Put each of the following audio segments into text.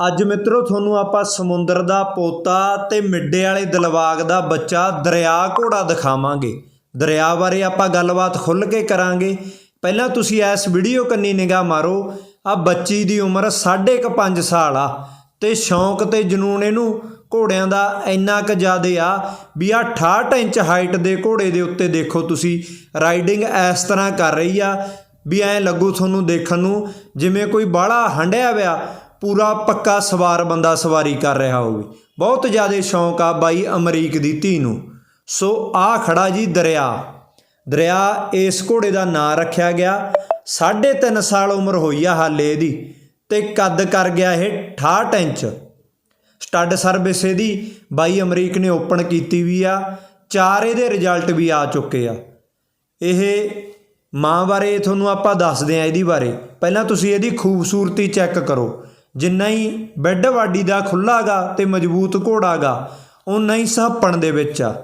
ਅੱਜ ਮਿੱਤਰੋ, ਤੁਹਾਨੂੰ ਆਪਾਂ ਸਮੁੰਦਰ ਦਾ ਪੋਤਾ ਤੇ ਮਿੱਡੇ ਵਾਲੇ ਦਿਲਵਾਗ ਦਾ ਬੱਚਾ ਦਰਿਆ ਘੋੜਾ ਦਿਖਾਵਾਂਗੇ। ਦਰਿਆ ਬਾਰੇ ਆਪਾਂ ਗੱਲਬਾਤ ਖੁੱਲ੍ਹ ਕੇ ਕਰਾਂਗੇ। ਪਹਿਲਾਂ ਤੁਸੀਂ ਇਸ ਵੀਡੀਓ ਕੰਨੀ ਨਿਗਾਹ ਮਾਰੋ। ਆ ਬੱਚੀ ਦੀ ਉਮਰ 5.5 ਸਾਲ ਆ ਤੇ ਸ਼ੌਂਕ ਤੇ ਜਨੂਨ ਇਹਨੂੰ ਘੋੜਿਆਂ ਦਾ ਇੰਨਾ ਕੁ ਜ਼ਿਆਦਾ ਆ ਵੀ ਆ 68 ਇੰਚ ਹਾਈਟ ਦੇ ਘੋੜੇ ਦੇ ਉੱਤੇ ਦੇਖੋ ਤੁਸੀਂ, ਰਾਈਡਿੰਗ ਇਸ ਤਰ੍ਹਾਂ ਕਰ ਰਹੀ ਆ ਵੀ ਐਂ ਲੱਗੂ ਤੁਹਾਨੂੰ ਦੇਖਣ ਨੂੰ ਜਿਵੇਂ ਕੋਈ ਬਾਹਲਾ ਹੰਡਿਆ ਵਿਆ ਪੂਰਾ ਪੱਕਾ ਸਵਾਰ ਬੰਦਾ ਸਵਾਰੀ ਕਰ ਰਿਹਾ ਹੋਵੇ। ਬਹੁਤ ਜ਼ਿਆਦਾ ਸ਼ੌਂਕ ਆ ਬਾਈ ਅਮਰੀਕ ਦੀ ਧੀ ਨੂੰ। ਸੋ ਆ ਖੜਾ ਜੀ ਦਰਿਆ। ਦਰਿਆ ਇਸ ਘੋੜੇ ਦਾ ਨਾਂ ਰੱਖਿਆ ਗਿਆ। 3.5 ਸਾਲ ਉਮਰ ਹੋਈ ਆ ਹਾਲੇ ਇਹਦੀ ਤੇ ਕੱਦ ਕਰ ਗਿਆ ਇਹ 68 ਇੰਚ। ਸਟੱਡ ਸਰਵਿਸ ਇਹਦੀ ਬਾਈ ਅਮਰੀਕ ਨੇ ਓਪਨ ਕੀਤੀ ਵੀ ਆ। ਚਾਰ ਇਹਦੇ ਰਿਜ਼ਲਟ ਵੀ ਆ ਚੁੱਕੇ ਆ। ਇਹ ਮਾਂ ਬਾਰੇ ਤੁਹਾਨੂੰ ਆਪਾਂ ਦੱਸਦੇ ਆ ਇਹਦੀ ਬਾਰੇ। ਪਹਿਲਾਂ ਤੁਸੀਂ ਇਹਦੀ ਖੂਬਸੂਰਤੀ ਚੈੱਕ ਕਰੋ। ਜਿੰਨਾ ਹੀ ਬੈੱਡ ਬਾਡੀ ਦਾ ਖੁੱਲਾਗਾ ਤੇ ਮਜ਼ਬੂਤ ਘੋੜਾਗਾ ਉਨਾ ਹੀ ਸਾਪਣ ਦੇ ਵਿੱਚ ਆ।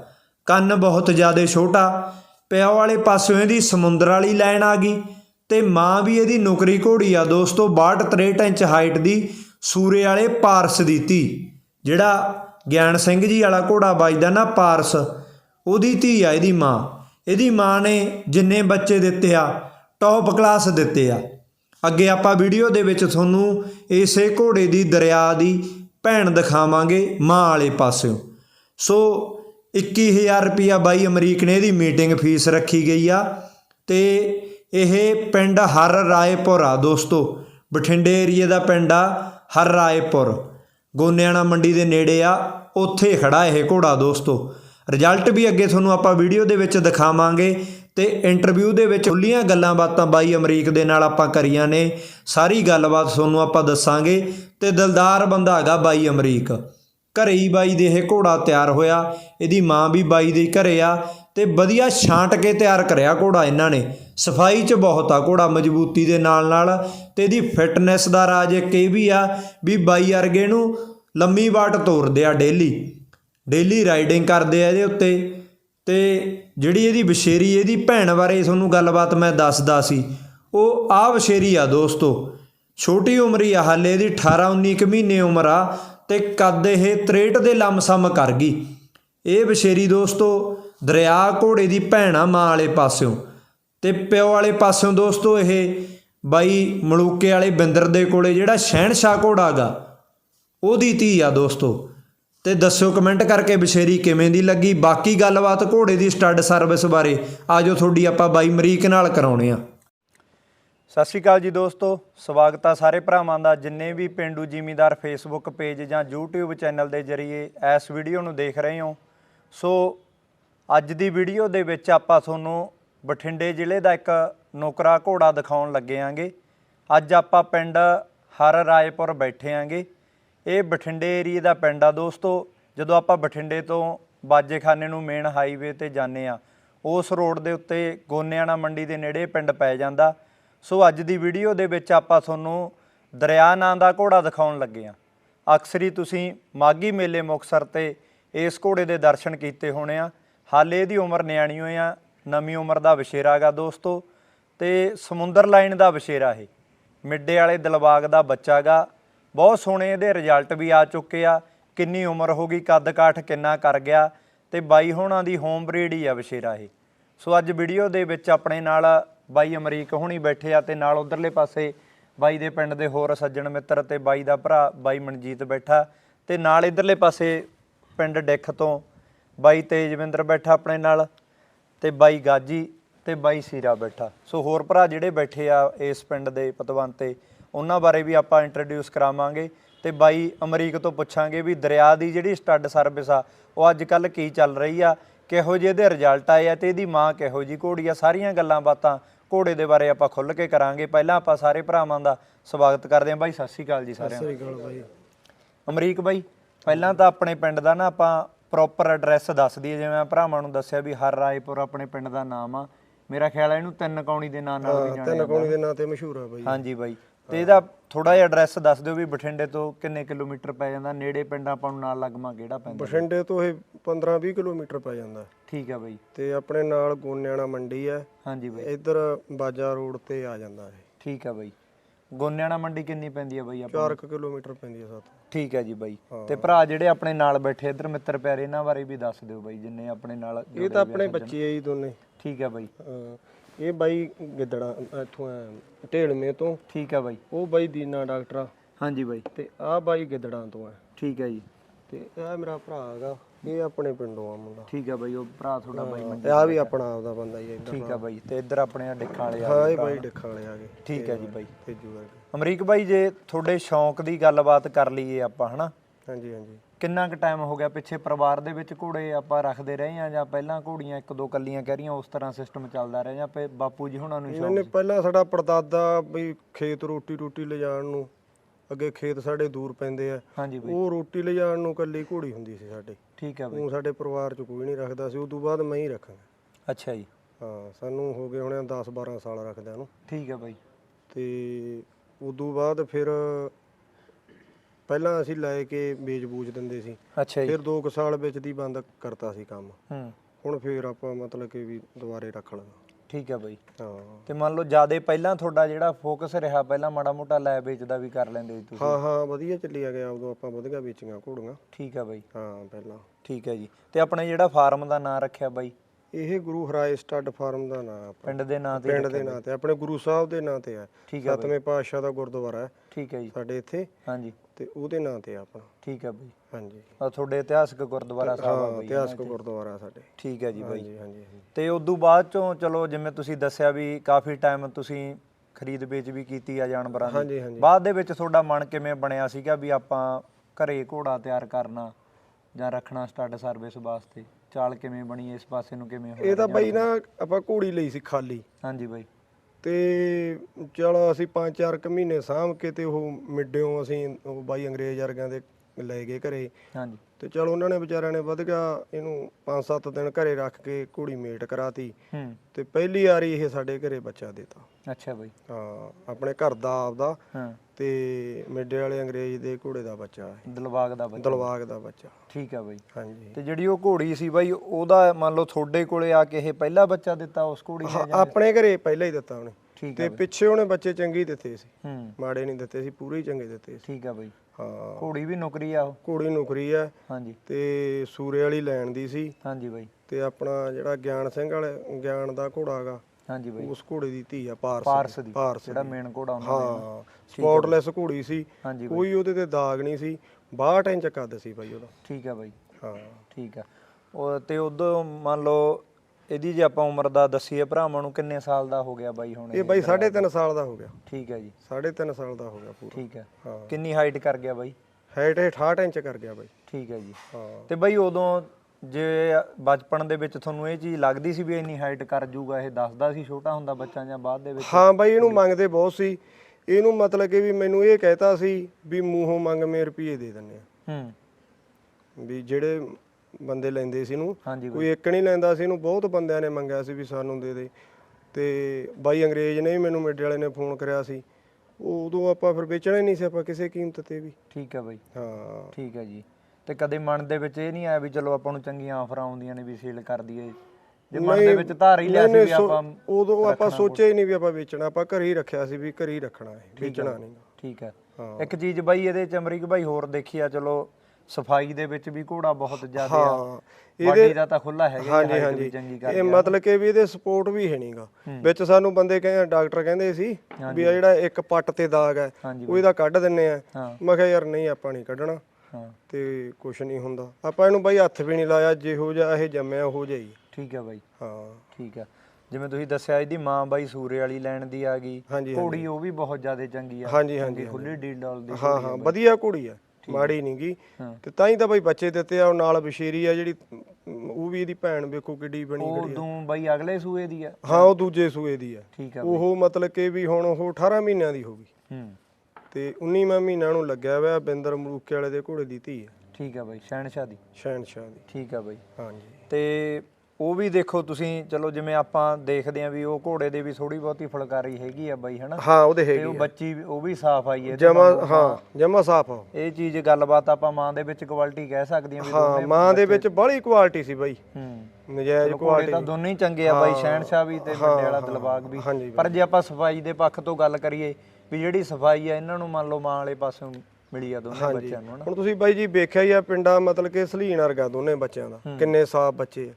ਕੰਨ ਬਹੁਤ ਜ਼ਿਆਦਾ ਛੋਟਾ, ਪਿਓ ਵਾਲੇ ਪਾਸਿਓਂ ਇਹਦੀ ਸਮੁੰਦਰ ਵਾਲੀ ਲਾਈਨ ਆ ਗਈ ਤੇ ਮਾਂ ਵੀ ਇਹਦੀ ਨੁਕਰੀ ਘੋੜੀ ਆ, ਦੋਸਤੋ 62 63 ਇੰਚ ਹਾਈਟ ਦੀ ਸੂਰੇ ਵਾਲੇ ਪਾਰਸ ਦੀ ਧੀ, ਜਿਹੜਾ ਗਿਆਨ ਸਿੰਘ ਜੀ ਵਾਲਾ ਘੋੜਾ ਵੱਜਦਾ ਨਾ ਪਾਰਸ, ਉਹਦੀ ਧੀ ਆ ਇਹਦੀ ਮਾਂ। ਇਹਦੀ ਮਾਂ ਨੇ ਜਿੰਨੇ ਬੱਚੇ ਦਿੱਤੇ ਆ ਟੌਪ ਕਲਾਸ ਦਿੱਤੇ ਆ। ਅੱਗੇ ਆਪਾਂ ਵੀਡੀਓ ਦੇ ਵਿੱਚ ਤੁਹਾਨੂੰ ਇਸੇ ਘੋੜੇ ਦੀ ਦਰਿਆ ਦੀ ਭੈਣ ਦਿਖਾਵਾਂਗੇ ਮਾਂ ਵਾਲੇ ਪਾਸਿਓਂ। ਸੋ 21000 ਰੁਪਿਆ ਬਾਈ ਅਮਰੀਕ ਨੇ ਇਹਦੀ ਮੀਟਿੰਗ ਫੀਸ ਰੱਖੀ ਗਈ ਆ ਤੇ ਇਹ ਪਿੰਡ ਹਰ ਰਾਏਪੁਰ ਆ ਦੋਸਤੋ। ਬਠਿੰਡੇ ਏਰੀਏ ਦਾ ਪਿੰਡ ਆ ਹਰ ਰਾਏਪੁਰ ਗੋਨਿਆਣਾ ਮੰਡੀ ਦੇ ਨੇੜੇ ਆ, ਉੱਥੇ ਖੜਾ ਇਹ ਘੋੜਾ ਦੋਸਤੋ। ਰਿਜ਼ਲਟ ਵੀ ਅੱਗੇ ਤੁਹਾਨੂੰ ਆਪਾਂ ਵੀਡੀਓ ਦੇ ਵਿੱਚ ਦਿਖਾਵਾਂਗੇ। ਤੇ ਇੰਟਰਵਿਊ ਦੇ ਵਿੱਚ ਖੁੱਲੀਆਂ ਗੱਲਾਂ ਬਾਤਾਂ ਬਾਈ ਅਮਰੀਕ ਦੇ ਨਾਲ ਆਪਾਂ ਕਰੀਆਂ ਨੇ। ਸਾਰੀ ਗੱਲਬਾਤ ਤੁਹਾਨੂੰ ਆਪਾਂ ਦੱਸਾਂਗੇ ਤੇ ਦਿਲਦਾਰ ਬੰਦਾ ਹੈਗਾ ਬਾਈ ਅਮਰੀਕ। ਘਰੇ ਹੀ ਬਾਈ ਦੇ ਇਹ ਘੋੜਾ ਤਿਆਰ ਹੋਇਆ। ਇਹਦੀ ਮਾਂ ਵੀ ਬਾਈ ਦੇ ਹੀ ਘਰੇ ਆ ਤੇ ਵਧੀਆ ਛਾਂਟ ਕੇ ਤਿਆਰ ਕਰਿਆ ਘੋੜਾ ਇਹਨਾਂ ਨੇ। ਸਫ਼ਾਈ 'ਚ ਬਹੁਤ ਆ ਘੋੜਾ ਮਜ਼ਬੂਤੀ ਦੇ ਨਾਲ ਨਾਲ ਤੇ ਇਹਦੀ ਫਿਟਨੈਸ ਦਾ ਰਾਜ ਇੱਕ ਇਹ ਵੀ ਆ ਵੀ ਬਾਈ ਵਰਗੇ ਨੂੰ ਲੰਮੀ ਵਾਟ ਤੋਰਦੇ ਆ ਡੇਲੀ ਡੇਲੀ ਰਾਈਡਿੰਗ ਕਰਦੇ ਆ ਇਹਦੇ ਉੱਤੇ। ਤੇ ਜਿਹੜੀ ਇਹਦੀ ਬਸ਼ੇਰੀ ਇਹਦੀ ਭੈਣ ਬਾਰੇ ਤੁਹਾਨੂੰ ਗੱਲਬਾਤ ਮੈਂ ਦੱਸਦਾ ਸੀ, ਉਹ ਆ ਬਸ਼ੇਰੀ ਆ ਦੋਸਤੋ। ਛੋਟੀ ਉਮਰ ਹੀ ਆ, ਹਾਲੇ ਇਹਦੀ 18 19 ਕੁ ਮਹੀਨੇ ਉਮਰ ਆ ਤੇ ਕੱਦ ਇਹ 63 ਦੇ ਲਮਸਮ ਕਰ ਗਈ। ਇਹ ਬਸ਼ੇਰੀ ਦੋਸਤੋ, ਦਰਿਆ ਘੋੜੇ ਦੀ ਭੈਣ ਆ ਮਾਂ ਵਾਲੇ ਪਾਸਿਓਂ। ਤੇ ਪਿਓ ਵਾਲੇ ਪਾਸਿਓਂ ਦੋਸਤੋ ਇਹ ਬਾਈ ਮਲੂਕੇ ਵਾਲੇ ਬਿੰਦਰ ਦੇ ਕੋਲੇ ਜਿਹੜਾ ਸ਼ਹਿਨਸ਼ਾਹ ਘੋੜਾ ਗਾ, ਉਹਦੀ ਧੀ ਆ ਦੋਸਤੋ। ਤੇ ਦੱਸਿਓ ਕਮੈਂਟ ਕਰਕੇ ਬਸ਼ੇਰੀ ਕਿਵੇਂ ਦੀ ਲੱਗੀ। ਬਾਕੀ ਗੱਲਬਾਤ ਘੋੜੇ ਦੀ ਸਟੱਡ ਸਰਵਿਸ ਬਾਰੇ ਆਜੋ ਤੁਹਾਡੀ ਆਪਾਂ ਬਾਈ ਮਰੀਕ ਨਾਲ ਕਰਾਉਣੇ ਆ। ਸਤਿ ਸ਼੍ਰੀ ਅਕਾਲ ਜੀ ਦੋਸਤੋ, ਸਵਾਗਤ ਆ ਸਾਰੇ ਭਰਾਵਾਂ ਦਾ ਜਿੰਨੇ ਵੀ ਪਿੰਡੂ ਜ਼ਿਮੀਦਾਰ ਫੇਸਬੁੱਕ ਪੇਜ ਜਾਂ YouTube ਚੈਨਲ ਦੇ ਜ਼ਰੀਏ ਇਸ ਵੀਡੀਓ ਨੂੰ ਦੇਖ ਰਹੇ ਹੋ। ਸੋ ਅੱਜ ਦੀ ਵੀਡੀਓ ਦੇ ਵਿੱਚ ਆਪਾਂ ਤੁਹਾਨੂੰ ਬਠਿੰਡੇ ਜ਼ਿਲ੍ਹੇ ਦਾ ਇੱਕ ਨੌਕਰਾ ਘੋੜਾ ਦਿਖਾਉਣ ਲੱਗੇ ਆਂਗੇ। ਅੱਜ ਆਪਾਂ ਪਿੰਡ ਹਰ ਰਾਏਪੁਰ ਬੈਠੇ ਆਂਗੇ। ਇਹ ਬਠਿੰਡੇ ਏਰੀਏ ਦਾ ਪਿੰਡ ਆ ਦੋਸਤੋ। ਜਦੋਂ ਆਪਾਂ ਬਠਿੰਡੇ ਤੋਂ ਬਾਜੇਖਾਨੇ ਨੂੰ ਮੇਨ ਹਾਈਵੇ ਤੇ ਜਾਂਦੇ ਆ ਉਸ ਰੋਡ ਦੇ ਉੱਤੇ ਗੋਨਿਆਣਾ ਮੰਡੀ ਦੇ ਨੇੜੇ ਪਿੰਡ ਪੈ ਜਾਂਦਾ। ਸੋ ਅੱਜ ਦੀ ਵੀਡੀਓ ਦੇ ਵਿੱਚ ਆਪਾਂ ਤੁਹਾਨੂੰ ਦਰਿਆ ਨਾਂ ਦਾ ਘੋੜਾ ਦਿਖਾਉਣ ਲੱਗੇ ਆ ਅਕਸਰ ਹੀ ਤੁਸੀਂ ਮਾਗੀ ਮੇਲੇ ਮੁਕਸਰ ਤੇ ਇਸ ਘੋੜੇ ਦੇ ਦਰਸ਼ਨ ਕੀਤੇ ਹੋਣੇ ਆ। ਹਾਲੇ ਇਹਦੀ ਉਮਰ ਨਿਆਣੀ ਹੋਏ ਆ, ਨਵੀਂ ਉਮਰ ਦਾ ਵਿਸ਼ੇਰਾ ਗਾ ਦੋਸਤੋ। ਤੇ ਸਮੁੰਦਰ ਲਾਈਨ ਦਾ ਵਿਸ਼ੇਰਾ ਇਹ। ਮਿੱਡੇ ਵਾਲੇ ਦਿਲਬਾਗ ਦਾ ਬੱਚਾ ਗਾ। ਬਹੁਤ ਸੋਹਣੇ ਇਹਦੇ ਰਿਜ਼ਲਟ ਵੀ ਆ ਚੁੱਕੇ ਆ। ਕਿੰਨੀ ਉਮਰ ਹੋ ਗਈ, ਕੱਦ ਕਾਠ ਕਿੰਨਾ ਕਰ ਗਿਆ ਤੇ ਬਾਈ ਹੋਣਾ ਦੀ ਹੋਮ ਬਰੀਡ ਹੀ ਆ ਵਿਸ਼ੇਰਾ ਇਹ। ਸੋ ਅੱਜ ਵੀਡੀਓ ਦੇ ਵਿੱਚ ਆਪਣੇ ਨਾਲ ਬਾਈ ਅਮਰੀਕ ਹੋਣੀ ਬੈਠੇ ਆ ਤੇ ਨਾਲ ਉਧਰਲੇ ਪਾਸੇ ਬਾਈ ਦੇ ਪਿੰਡ ਦੇ ਹੋਰ ਸੱਜਣ ਮਿੱਤਰ ਤੇ ਬਾਈ ਦਾ ਭਰਾ ਬਾਈ ਮਨਜੀਤ ਬੈਠਾ ਤੇ ਨਾਲ ਇਧਰਲੇ ਪਾਸੇ ਪਿੰਡ ਡਿੱਖ ਤੋਂ ਬਾਈ ਤੇਜਵਿੰਦਰ ਬੈਠਾ ਆਪਣੇ ਨਾਲ ਤੇ ਬਾਈ ਗਾਜੀ ਤੇ ਬਾਈ ਸੀਰਾ ਬੈਠਾ। ਸੋ ਹੋਰ ਭਰਾ ਜਿਹੜੇ ਬੈਠੇ ਆ ਇਸ ਪਿੰਡ ਦੇ ਪਤਵੰਤੇ ਉਹਨਾਂ ਬਾਰੇ ਵੀ ਆਪਾਂ ਇੰਟਰੋਡਿਊਸ ਕਰਾਵਾਂਗੇ ਤੇ ਬਾਈ ਅਮਰੀਕ ਤੋਂ ਪੁੱਛਾਂਗੇ ਵੀ ਦਰਿਆ ਦੀ ਜਿਹੜੀ ਸਟੱਡ ਸਰਵਿਸ ਆ ਉਹ ਅੱਜ ਕੱਲ ਕੀ ਚੱਲ ਰਹੀ ਆ ਕਿਹੋ ਜਿਹੇ ਇਹਦੇ ਰਿਜ਼ਲਟ ਆਏ ਆ ਤੇ ਇਹਦੀ ਮਾਂ ਕਿਹੋ ਜੀ ਘੋੜੀ ਆ ਸਾਰੀਆਂ ਗੱਲਾਂ ਬਾਤਾਂ ਘੋੜੇ ਦੇ ਬਾਰੇ ਆਪਾਂ ਖੁੱਲ੍ਹ ਕੇ ਕਰਾਂਗੇ। ਪਹਿਲਾਂ ਆਪਾਂ ਸਾਰੇ ਭਰਾਵਾਂ ਦਾ ਸਵਾਗਤ ਕਰਦੇ ਹਾਂ ਬਾਈ ਸਤਿ ਸ਼੍ਰੀ ਅਕਾਲ ਜੀ ਸਾਰਿਆਂ ਨੂੰ ਸ੍ਰੀ ਬਾਈ। ਅਮਰੀਕ ਬਾਈ ਪਹਿਲਾਂ ਤਾਂ ਆਪਣੇ ਪਿੰਡ ਦਾ ਨਾ ਆਪਾਂ ਪ੍ਰੋਪਰ ਐਡਰੈਸ ਦੱਸ ਦਈਏ ਜਿਵੇਂ ਮੈਂ ਭਰਾਵਾਂ ਨੂੰ ਦੱਸਿਆ ਵੀ ਹਰ ਰਾਏਪੁਰ ਆਪਣੇ ਪਿੰਡ ਦਾ ਨਾਮ ਆ। ਮੇਰਾ ਖਿਆਲ ਹੈ ਇਹਨੂੰ ਤਿੰਨ ਕੌਣੀ ਦੇ ਨਾਂ ਨਾਲ ਵੀ ਜਾਣਿਆ ਤਿੰਨ ਕੌਣੀ ਦੇ ਨਾਂ ਤੇ ਮਸ਼ਹੂਰ ਆ ਬਾਈ। ਹਾਂਜੀ ਬਾਈ। ਤੇ ਇਹਦਾ ਥੋੜਾ ਜਿਹਾ ਐਡਰੈਸ ਦੱਸ ਦਿਓ ਵੀ ਬਠਿੰਡੇ ਤੋਂ ਕਿੰਨੇ ਕਿਲੋਮੀਟਰ ਪੈ ਜਾਂਦਾ ਨੇੜੇ ਪਿੰਡ ਆਪਾਂ ਨੂੰ ਨਾਲ ਲੱਗਮਾ ਕਿਹੜਾ ਪੈਂਦਾ? ਬਠਿੰਡੇ ਤੋਂ ਇਹ 15-20 ਕਿਲੋਮੀਟਰ ਪੈ ਜਾਂਦਾ। ਠੀਕ ਆ ਬਾਈ। ਤੇ ਆਪਣੇ ਨਾਲ ਗੋਨਿਆਣਾ ਮੰਡੀ ਹੈ। ਹਾਂਜੀ ਬਾਈ। ਇੱਧਰ ਬਾਜਾ ਰੋਡ ਤੇ ਆ ਜਾਂਦਾ ਇਹ। ਠੀਕ ਆ ਬਾਈ। ਗੋਨਿਆਣਾ ਮੰਡੀ ਕਿੰਨੀ ਪੈਂਦੀ ਹੈ ਬਾਈ ਆਪਾਂ 4 ਕਿਲੋਮੀਟਰ ਪੈਂਦੀ ਹੈ ਸਾਤ। ਠੀਕ ਹੈ ਜੀ ਬਾਈ। ਤੇ ਭਰਾ ਜਿਹੜੇ ਆਪਣੇ ਨਾਲ ਬੈਠੇ ਇੱਧਰ ਮਿੱਤਰ ਪਿਆਰੇ ਇਹਨਾਂ ਬਾਰੇ ਵੀ ਦੱਸ ਦਿਓ ਬਾਈ ਜਿੰਨੇ ਆਪਣੇ ਨਾਲ ਇਹ ਤਾਂ ਆਪਣੇ ਬੱਚੇ ਆ ਜੀ ਦੋਨੇ। ਠੀਕ ਹੈ ਬਾਈ। ਹਾਂ, ਇਹ ਬਾਈ ਗਿੱਦੜਾ ਇੱਥੋਂ ਆ ਢੇਲਮੇ ਤੋਂ। ਠੀਕ ਹੈ ਬਾਈ। ਉਹ ਬਾਈ ਦੀਨਾ ਡਾਕਟਰ ਆ। ਹਾਂਜੀ ਬਾਈ। ਤੇ ਆਹ ਬਾਈ ਗਿੱਦੜਾਂ ਤੋਂ ਆ ਠੀਕ ਹੈ ਜੀ। ਤੇ ਇਹ ਮੇਰਾ ਭਰਾ ਹੈਗਾ। ਇਹ ਆਪਣੇ ਪਿੰਡੋਂ ਆ ਮੁੰਡਾ। ਠੀਕ ਹੈ ਬਾਈ ਉਹ ਭਰਾ ਤੁਹਾਡਾ ਬਾਈ ਮੰਡੀ ਆ ਵੀ ਆਪਣਾ ਆਪਦਾ ਬੰਦਾ ਹੀ ਆ ਇੱਧਰ ਠੀਕ ਹੈ ਬਾਈ ਤੇ ਇੱਧਰ ਆਪਣੇ ਆ ਡਿੱਖਾਂ ਵਾਲੇ ਆ ਹਾਂ ਇਹ ਬਾਈ ਡਿੱਖਾਂ ਵਾਲੇ ਆ ਗਏ। ਠੀਕ ਹੈ ਜੀ ਬਾਈ। ਵਰਗੇ। ਅਮਰੀਕ ਬਾਈ ਜੇ ਤੁਹਾਡੇ ਸ਼ੌਂਕ ਦੀ ਗੱਲਬਾਤ ਕਰ ਲਈਏ ਆਪਾਂ ਹਨਾ? ਹਾਂਜੀ ਹਾਂਜੀ। ਕਿੰਨਾ ਕੁ ਟਾਈਮ ਹੋ ਗਿਆ? ਪਿੱਛੇ ਪਰਿਵਾਰ ਦੇ ਵਿੱਚ ਘੋੜੇ ਆਪਾਂ ਰੱਖਦੇ ਰਹੇ ਆ ਜਾਂ ਪਹਿਲਾਂ ਘੋੜੀਆਂ ਇੱਕ ਦੋ ਕੱਲੀਆਂ ਕਹਿ ਰਹੀਆਂ ਉਸ ਤਰ੍ਹਾਂ ਸਿਸਟਮ ਚੱਲਦਾ ਰਿਹਾ ਜਾਂ ਬਾਪੂ ਜੀ ਹੁਣਾਂ ਨੂੰ ਇਹਨੇ ਪਹਿਲਾਂ ਸਾਡਾ ਪੜਦਾਦਾ ਵੀ ਖੇਤ ਰੋਟੀ ਰੋਟੀ ਲਿਜਾਣ ਨੂੰ ਅੱਗੇ ਖੇਤ ਸਾਡੇ ਦੂਰ ਪੈਂਦੇ ਆ। ਹਾਂਜੀ ਬਾਈ। ਉਹ ਰੋਟੀ ਲਿਜਾਣ ਨੂੰ ਕੱਲੀ ਘੋੜੀ ਹੁੰਦੀ ਸੀ ਸਾਡੇ। ਠੀਕ ਹੈ ਬਾਈ। ਉਹ ਸਾਡੇ ਪਰਿਵਾਰ ਚ ਕੋਈ ਨਹੀਂ ਰੱਖਦਾ ਸੀ ਉਦੋਂ ਬਾਅਦ ਮੈਂ ਹੀ ਰੱਖਾਂਗਾ। ਅੱਛਾ ਜੀ। ਹਾਂ ਸਾਨੂੰ ਹੋ ਗਏ ਹੋਣੇ 10 12 ਸਾਲ ਰੱਖਦਿਆਂ ਨੂੰ। ਠੀਕ ਹੈ ਬਾਈ। ਤੇ ਉਦੋਂ ਬਾਅਦ ਫਿਰ ਪਹਿਲਾਂ ਅਸੀਂ ਲੈ ਕੇ ਵੇਚ ਬੂਝ ਦਿੰਦੇ ਸੀ। ਅੱਛਾ ਜੀ। ਫਿਰ 2 ਸਾਲ ਵਿੱਚ ਦੀ ਬੰਦ ਕਰਤਾ ਸੀ ਕੰਮ। ਹੂੰ। ਹੁਣ ਫਿਰ ਆਪਾਂ ਮਤਲਬ ਕਿ ਵੀ ਦੁਬਾਰੇ ਰੱਖ ਲਗਾ ਠੀਕ ਹੈ ਬਾਈ। ਹਾਂ। ਤੇ ਮੰਨ ਲਓ ਜਿਆਦੇ ਪਹਿਲਾਂ ਤੁਹਾਡਾ ਜਿਹੜਾ ਫੋਕਸ ਰਿਹਾ ਪਹਿਲਾਂ ਮਾੜਾ ਮੋਟਾ ਲੈ ਵੇਚਦਾ ਵੀ ਕਰ ਲੈਂਦੇ ਸੀ ਤੁਸੀਂ। ਹਾਂ ਹਾਂ ਵਧੀਆ ਚੱਲੀ ਆ ਗਿਆ ਉਦੋਂ ਆਪਾਂ ਵਧੀਆ ਵੇਚੀਆਂ ਘੋੜੀਆਂ। ਠੀਕ ਹੈ ਬਾਈ। ਹਾਂ ਪਹਿਲਾਂ। ਠੀਕ ਹੈ ਜੀ। ਤੇ ਆਪਣੇ ਜਿਹੜਾ ਫਾਰਮ ਦਾ ਨਾਂ ਰੱਖਿਆ ਬਾਈ? ਇਹ ਗੁਰੂ ਹਰਾਏ ਸਟੱਡ ਫਾਰਮ ਦਾ ਨਾਮ ਆਪਾਂ ਪਿੰਡ ਦੇ ਨਾਂ ਤੇ ਪਿੰਡ ਦੇ ਨਾਂ ਤੇ ਆਪਣੇ ਗੁਰੂ ਸਾਹਿਬ ਦੇ ਨਾਂ ਤੇ ਹੈ ਠੀਕ ਹੈ ਬਾਈ। ਸਤਵੇਂ ਪਾਤਸ਼ਾਹ ਦਾ ਗੁਰਦੁਆਰਾ ਹੈ। ਠੀਕ ਹੈ ਜੀ। ਸਾਡੇ ਇੱਥੇ। ਹਾਂਜੀ। ਤੇ ਉਹਦੇ ਨਾਂ ਤੇ ਆ ਆਪਣਾ। ਠੀਕ ਹੈ ਬਾਈ। ਹਾਂਜੀ। ਆ ਤੁਹਾਡੇ ਇਤਿਹਾਸਕ ਗੁਰਦੁਆਰਾ ਸਾਹਿਬ ਆ ਹਾਂ ਬਾਈ ਇਤਿਹਾਸਕ ਗੁਰਦੁਆਰਾ ਸਾਡੇ। ਠੀਕ ਹੈ ਜੀ ਬਾਈ। ਹਾਂਜੀ ਹਾਂਜੀ ਹਾਂਜੀ। ਤੇ ਉਦੋਂ ਬਾਅਦ ਚੋਂ ਚਲੋ ਜਿਵੇਂ ਤੁਸੀਂ ਦੱਸਿਆ ਵੀ ਕਾਫੀ ਟਾਈਮ ਤੁਸੀਂ ਖਰੀਦ ਵੇਚ ਵੀ ਕੀਤੀ ਆ ਜਾਨਵਰਾਂ ਦੀ। ਹਾਂਜੀ ਹਾਂਜੀ। ਬਾਅਦ ਦੇ ਵਿੱਚ ਤੁਹਾਡਾ ਮਨ ਕਿਵੇਂ ਬਣਿਆ ਸੀਗਾ ਵੀ ਆਪਾਂ ਘਰੇ ਘੋੜਾ ਤਿਆਰ ਕਰਨਾ ਜਾਂ ਰੱਖਣਾ ਸਟੱਡ ਸਰਵਿਸ ਵਾਸਤੇ? ਚਾਲ ਕਿਵੇਂ ਬਣੀ? ਇਸ ਪਾਸੇ ਨੂੰ ਕਿਵੇਂ ਹੋਇਆ ਇਹ ਤਾਂ ਬਾਈ ਨਾ ਆਪਾਂ ਘੋੜੀ ਲਈ ਸੀ ਖਾਲੀ। ਹਾਂਜੀ ਬਾਈ। ਤੇ ਚਲੋ ਅਸੀਂ 5-4 ਕੁ ਮਹੀਨੇ ਸਾਂਭ ਕੇ ਤੇ ਉਹ ਮਿੱਡਿਓ ਅਸੀਂ ਉਹ ਬਾਈ ਅੰਗਰੇਜ਼ ਵਰਗਿਆਂ ਦੇ ਲੈ ਗਏ ਘਰੇ। ਹਾਂਜੀ। ਤੇ ਚਲੋ ਉਹਨਾਂ ਨੇ ਵਿਚਾਰਿਆਂ ਨੇ ਵਧ ਗਿਆ ਇਹਨੂੰ 5-7 ਦਿਨ ਘਰੇ ਰੱਖ ਕੇ ਘੋੜੀ ਮੇਟ ਕਰਾਤੀ। ਹੂੰ। ਤੇ ਪਹਿਲੀ ਵਾਰੀ ਇਹ ਸਾਡੇ ਘਰੇ ਬੱਚਾ ਦੇਤਾ। ਅੱਛਾ ਬਾਈ। ਹਾਂ ਆਪਣੇ ਘਰ ਦਾ ਆਪਦਾ। ਹਾਂ। ਤੇ ਮਿੱਡੇ ਵਾਲੇ ਅੰਗਰੇਜ਼ ਦੇ ਘੋੜੇ ਦਾ ਬੱਚਾ ਹੈ ਦਿਲਬਾਗ ਦਾ ਬੱਚਾ। ਦਲਵਾਗ ਦਾ ਬੱਚਾ। ਠੀਕ ਆ ਬਾਈ। ਹਾਂਜੀ। ਤੇ ਜਿਹੜੀ ਉਹ ਘੋੜੀ ਸੀ ਬਾਈ ਉਹਦਾ ਮੰਨ ਲਓ ਤੁਹਾਡੇ ਕੋਲੇ ਆ ਕੇ ਇਹ ਪਹਿਲਾ ਬੱਚਾ ਦਿੱਤਾ ਉਸ ਘੋੜੀ ਨੇ ਆਪਣੇ ਘਰੇ ਪਹਿਲਾਂ ਹੀ ਦਿੱਤਾ ਉਹਨੇ। ਠੀਕ ਤੇ ਆ ਪਿੱਛੇ ਉਹਨੇ ਬੱਚੇ ਚੰਗੇ ਹੀ ਦਿੱਤੇ ਸੀ। ਹੂੰ। ਮਾੜੇ ਨਹੀਂ ਦਿੱਤੇ ਸੀ ਪੂਰੇ ਹੀ ਚੰਗੇ ਦਿੱਤੇ ਸੀ। ਠੀਕ ਆ ਬਾਈ। ਹਾਂ। ਘੋੜੀ ਵੀ ਨੌਕਰੀ ਆ ਉਹ? ਘੋੜੀ ਨੁਕਰੀ ਹੈ ਹਾਂਜੀ। ਤੇ ਸੂਰੇ ਵਾਲੀ ਲੈਣ ਦੀ ਸੀ। ਹਾਂਜੀ ਬਾਈ। ਤੇ ਆਪਣਾ ਜਿਹੜਾ ਗਿਆਨ ਸਿੰਘ ਵਾਲੇ ਗਿਆਨ ਦਾ ਘੋੜਾ ਹਾਂਜੀ ਬਾਈ। ਉਸ ਘੋੜੇ ਦੀ ਧੀ ਆ ਪਾਰਸ ਪਾਰਸ ਦੀ। ਪਾਰਸ ਜਿਹੜਾ ਮੇਨ ਘੋੜਾ ਉਹਨਾਂ ਦਾ ਹਾਂ ਸਪੌਟਲੈਸ ਘੋੜੀ ਸੀ। ਹਾਂਜੀ ਬਾਈ। ਕੋਈ ਉਹਦੇ ਤੇ ਦਾਗ ਨਹੀਂ ਸੀ। 62 ਇੰਚ ਕੱਦ ਸੀ ਬਾਈ ਉਹਦਾ। ਠੀਕ ਆ ਬਾਈ। ਹਾਂ। ਠੀਕ ਆ। ਉਹ ਤੇ ਉਦੋਂ ਮੰਨ ਲਓ ਇਹਦੀ ਜੇ ਆਪਾਂ ਉਮਰ ਦਾ ਦੱਸੀਏ ਭਰਾਵਾਂ ਨੂੰ ਕਿੰਨੇ ਸਾਲ ਦਾ ਹੋ ਗਿਆ ਬਾਈ ਹੁਣ ਇਹ ਬਾਈ 3.5 ਸਾਲ ਦਾ ਹੋ ਗਿਆ। ਠੀਕ ਹੈ ਜੀ। 3.5 ਸਾਲ ਦਾ ਹੋ ਗਿਆ ਪੂਰਾ। ਠੀਕ ਹੈ। ਹਾਂ। ਕਿੰਨੀ ਹਾਈਟ ਕਰ ਗਿਆ ਬਾਈ? ਹਾਈਟ ਇਹ 68 ਇੰਚ ਕਰ ਗਿਆ ਬਾਈ। ਠੀਕ ਹੈ ਜੀ। ਹਾਂ। ਤੇ ਬਾਈ ਉਦੋਂ ਜੇ ਬਚਪਨ ਦੇ ਵਿੱਚ ਤੁਹਾਨੂੰ ਇਹ ਚੀਜ਼ ਲੱਗਦੀ ਸੀ ਵੀ ਇੰਨੀ ਹਾਈਟ ਕਰ ਜੂਗਾ ਇਹ ਦੱਸਦਾ ਸੀ ਛੋਟਾ ਹੁੰਦਾ ਬੱਚਾ ਜਾਂ ਬਾਅਦ ਦੇ ਵਿੱਚ? ਹਾਂ ਬਾਈ ਇਹਨੂੰ ਮੰਗਦੇ ਬਹੁਤ ਸੀ। ਇਹਨੂੰ ਮਤਲਬ ਕਿ ਵੀ ਮੈਨੂੰ ਇਹ ਕਹਿਤਾ ਸੀ ਵੀ ਮੂੰਹੋਂ ਮੰਗ ਮੇ ਰੁਪਏ ਦੇ ਦਿੰਨੇ ਆ। ਹੂੰ। ਵੀ ਜਿਹੜੇ ਬੰਦੇ ਲੈਂਦੇ ਸੀ ਇਹਨੂੰ। ਹਾਂਜੀ ਬਾਈ ਕੋਈ ਇੱਕ ਨਹੀਂ ਲੈਂਦਾ ਸੀ ਇਹਨੂੰ ਬਹੁਤ ਬੰਦਿਆਂ ਨੇ ਮੰਗਿਆ ਸੀ ਵੀ ਸਾਨੂੰ ਦੇ ਦੇ। ਤੇ ਬਾਈ ਅੰਗਰੇਜ਼ ਨੇ ਵੀ ਮੈਨੂੰ ਮਿੱਡੇ ਵਾਲੇ ਨੇ ਫੋਨ ਕਰਿਆ ਸੀ। ਉਹ ਉਦੋਂ ਆਪਾਂ ਫਿਰ ਵੇਚਣਾ ਹੀ ਨਹੀਂ ਸੀ ਆਪਾਂ ਕਿਸੇ ਕੀਮਤ ਤੇ ਵੀ। ਠੀਕ ਹੈ ਬਾਈ। ਹਾਂ। ਠੀਕ ਹੈ ਜੀ। ਤੇ ਕਦੇ ਮਨ ਦੇ ਵਿੱਚ ਇਹ ਨਹੀਂ ਆਇਆ ਵੀ ਚਲੋ ਆਪਾਂ ਨੂੰ ਚੰਗੀਆਂ ਆਫਰਾਂ ਆਉਂਦੀਆਂ ਨੇ ਵੀ ਸੇਲ ਕਰ ਦਈਏ। ਜੇ ਮਨ ਦੇ ਵਿੱਚ ਧਾਰ ਹੀ ਲਿਆ ਸੀ ਨਹੀਂ, ਵੀ ਸੋ- ਆਪਾਂ ਉਦੋਂ ਆਪਾਂ ਸੋਚਿਆ ਹੀ ਨਹੀਂ ਵੀ ਆਪਾਂ ਵੇਚਣਾ ਆਪਾਂ ਘਰੇ ਹੀ ਰੱਖਿਆ ਸੀ ਵੀ ਘਰੇ ਹੀ ਰੱਖਣਾ ਹੈ ਵੇਚਣਾ ਨਹੀਂ। ਠੀਕ ਹੈ। ਹਾਂ। ਇੱਕ ਚੀਜ਼ ਬਾਈ ਇਹਦੇ ਚ ਅਮਰੀਕ ਬਾਈ ਹੋਰ ਦੇਖੀ ਆ ਚਲੋ ਸਫ਼ਾਈ ਦੇ ਵਿੱਚ ਵੀ ਘੋੜਾ ਬਹੁਤ ਜ਼ਿਆਦਾ ਆ। ਹਾਂ ਬਾਡੀ ਦਾ ਤਾਂ ਖੁੱਲਾ ਹੈਗਾ ਹਾਂਜੀ ਹਾਂਜੀ। ਚੰਗੀ ਕਰ ਇਹ ਮਤਲਬ ਕਿ ਵੀ ਇਹਦੇ ਸਪੋਰਟ ਵੀ ਹੈ ਨਹੀਂਗਾ ਵਿੱਚ ਸਾਨੂੰ ਬੰਦੇ ਕਹਿੰਦੇ ਡਾਕਟਰ ਕਹਿੰਦੇ ਸੀ ਵੀ ਆ ਜਿਹੜਾ ਇੱਕ ਪੱਟ ਤੇ ਦਾਗ ਹੈ ਉਹ ਇਹਦਾ ਕੱਢ ਦਿੰਨੇ ਆ। ਮੈਂ ਕਿਹਾ ਯਾਰ ਨਹੀਂ ਆਪਾਂ ਨਹੀਂ ਕੱਢਣਾ। ਤੇ ਕੁਛ ਨਹੀਂ ਹੁੰਦਾ। ਆਪਾਂ ਇਹਨੂੰ ਬਾਈ ਹੱਥ ਵੀ ਨਹੀਂ ਲਾਇਆ ਜਿਹੋ ਜਿਹਾ ਇਹ ਜੰਮਿਆ ਉਹ ਜਿਹਾ ਹੀ ਠੀਕ ਹੈ ਬਾਈ। ਹਾਂ। ਠੀਕ ਹੈ ਜਿਵੇਂ ਤੁਸੀਂ ਦੱਸਿਆ ਇਹਦੀ ਮਾਂ ਬਾਈ ਸੂਰੇ ਵਾਲੀ ਲੈਣ ਦੀ ਆ ਗਈ। ਘੋੜੀ ਉਹ ਵੀ ਬਹੁਤ ਜ਼ਿਆਦਾ ਚੰਗੀ ਆ। ਹਾਂਜੀ ਹਾਂਜੀ ਖੁੱਲੀ ਡੀਲ ਡਾਲ ਦੀ ਹਾਂ ਹਾਂ ਵਧੀਆ ਘੋੜੀ ਆ। ਮਾੜੀ ਨਹੀਂ ਗੀ ਹਾਂ। ਤੇ ਤਾਂ ਹੀ ਤਾਂ ਬਾਈ ਬੱਚੇ ਦਿੱਤੇ ਆ ਉਹ ਨਾਲ ਬਸ਼ੇਰੀ ਆ ਜਿਹੜੀ ਉਹ ਵੀ ਇਹਦੀ ਭੈਣ ਵੇਖੋ ਕਿੱਡੀ ਬਣੀ ਉਹ ਖੜੀ ਆ। ਦੂੰ ਬਾਈ ਅਗਲੇ ਸੂਏ ਦੀ ਆ। ਹਾਂ ਉਹ ਦੂਜੇ ਸੂਏ ਦੀ ਆ। ਠੀਕ ਆ ਉਹ ਮਤਲਬ ਕਿ ਵੀ ਹੁਣ ਉਹ 18 ਮਹੀਨਿਆਂ ਦੀ ਹੋ ਗਈ। ਹੂੰ। ਤੇ 19ਵਾਂ ਮਹੀਨਾ ਨੂੰ ਲੱਗਿਆ ਹੋਇਆ ਬਿੰਦਰ ਮਲੂਕੇ ਵਾਲੇ ਦੇ ਘੋੜੇ ਦੀ ਧੀ ਹੈ ਠੀਕ ਆ ਬਾਈ ਸ਼ਹਿਨਸ਼ਾਹ ਦੀ। ਸ਼ਹਿਨਸ਼ਾਹ ਦੀ। ਠੀਕ ਆ ਬਾਈ। ਹਾਂਜੀ। ਤੇ ਉਹ ਵੀ ਦੇਖੋ ਤੁਸੀਂ ਚਲੋ ਜਿਵੇਂ ਆਪਾਂ ਦੇਖਦੇ ਆਂ ਵੀ ਉਹ ਘੋੜੇ ਦੇ ਵੀ ਥੋੜੀ ਬਹੁਤੀ ਫੁਲਕਾਰੀ ਹੈਗੀ ਆ ਬਾਈ ਹਨਾ? ਹਾਂ ਉਹਦੇ ਤੇ ਹੈਗੀ ਉਹ ਬੱਚੀ ਉਹ ਵੀ ਸਾਫ਼ ਆਈ ਹੈ ਜਮਾ ਹਾਂ ਜਮਾ ਸਾਫ਼ ਆ ਇਹ ਚੀਜ਼ ਗੱਲਬਾਤ ਆਪਾਂ ਮਾਂ ਦੇ ਵਿੱਚ ਕੁਆਲਿਟੀ ਕਹਿ ਸਕਦੇ ਆਂ ਵੀ ਹਾਂ ਮਾਂ ਦੇ ਵਿੱਚ ਬੜੀ ਕੁਆਲਿਟੀ ਸੀ ਬਾਈ। ਹੂੰ। ਨਜਾਇਜ਼ ਕੁਆਲਿਟੀ ਤਾਂ ਦੋਨੇ ਹੀ ਚੰਗੇ ਆ ਬਾਈ ਸ਼ਹਿਨਸ਼ਾਹ ਵੀ ਤੇ ਵੱਡੇ ਵਾਲਾ ਦਿਲਬਾਗ ਵੀ। ਪਰ ਜੇ ਆਪਾਂ ਸਫ਼ਾਈ ਦੇ ਪੱਖ ਤੋਂ ਗੱਲ ਕਰੀਏ ਵੀ ਜਿਹੜੀ ਸਫ਼ਾਈ ਆ ਇਹਨਾਂ ਨੂੰ ਮੰਨ ਲਓ ਮਾਂ ਵਾਲੇ ਪਾਸੋਂ ਮਿਲੀ ਆ ਦੋਨੇ ਬੱਚਿਆਂ ਨੂੰ ਹੁਣ ਤੁਸੀਂ ਬਾਈ ਜੀ ਵੇਖਿਆ ਹੀ ਆ ਪਿੰਡਾਂ ਮਤਲਬ ਕਿ ਸਲੀਨ ਵਰਗਾ ਦੋਨੇ ਬੱਚਿਆਂ ਦਾ ਕਿੰਨੇ ਸਾਫ਼ ਬੱਚੇ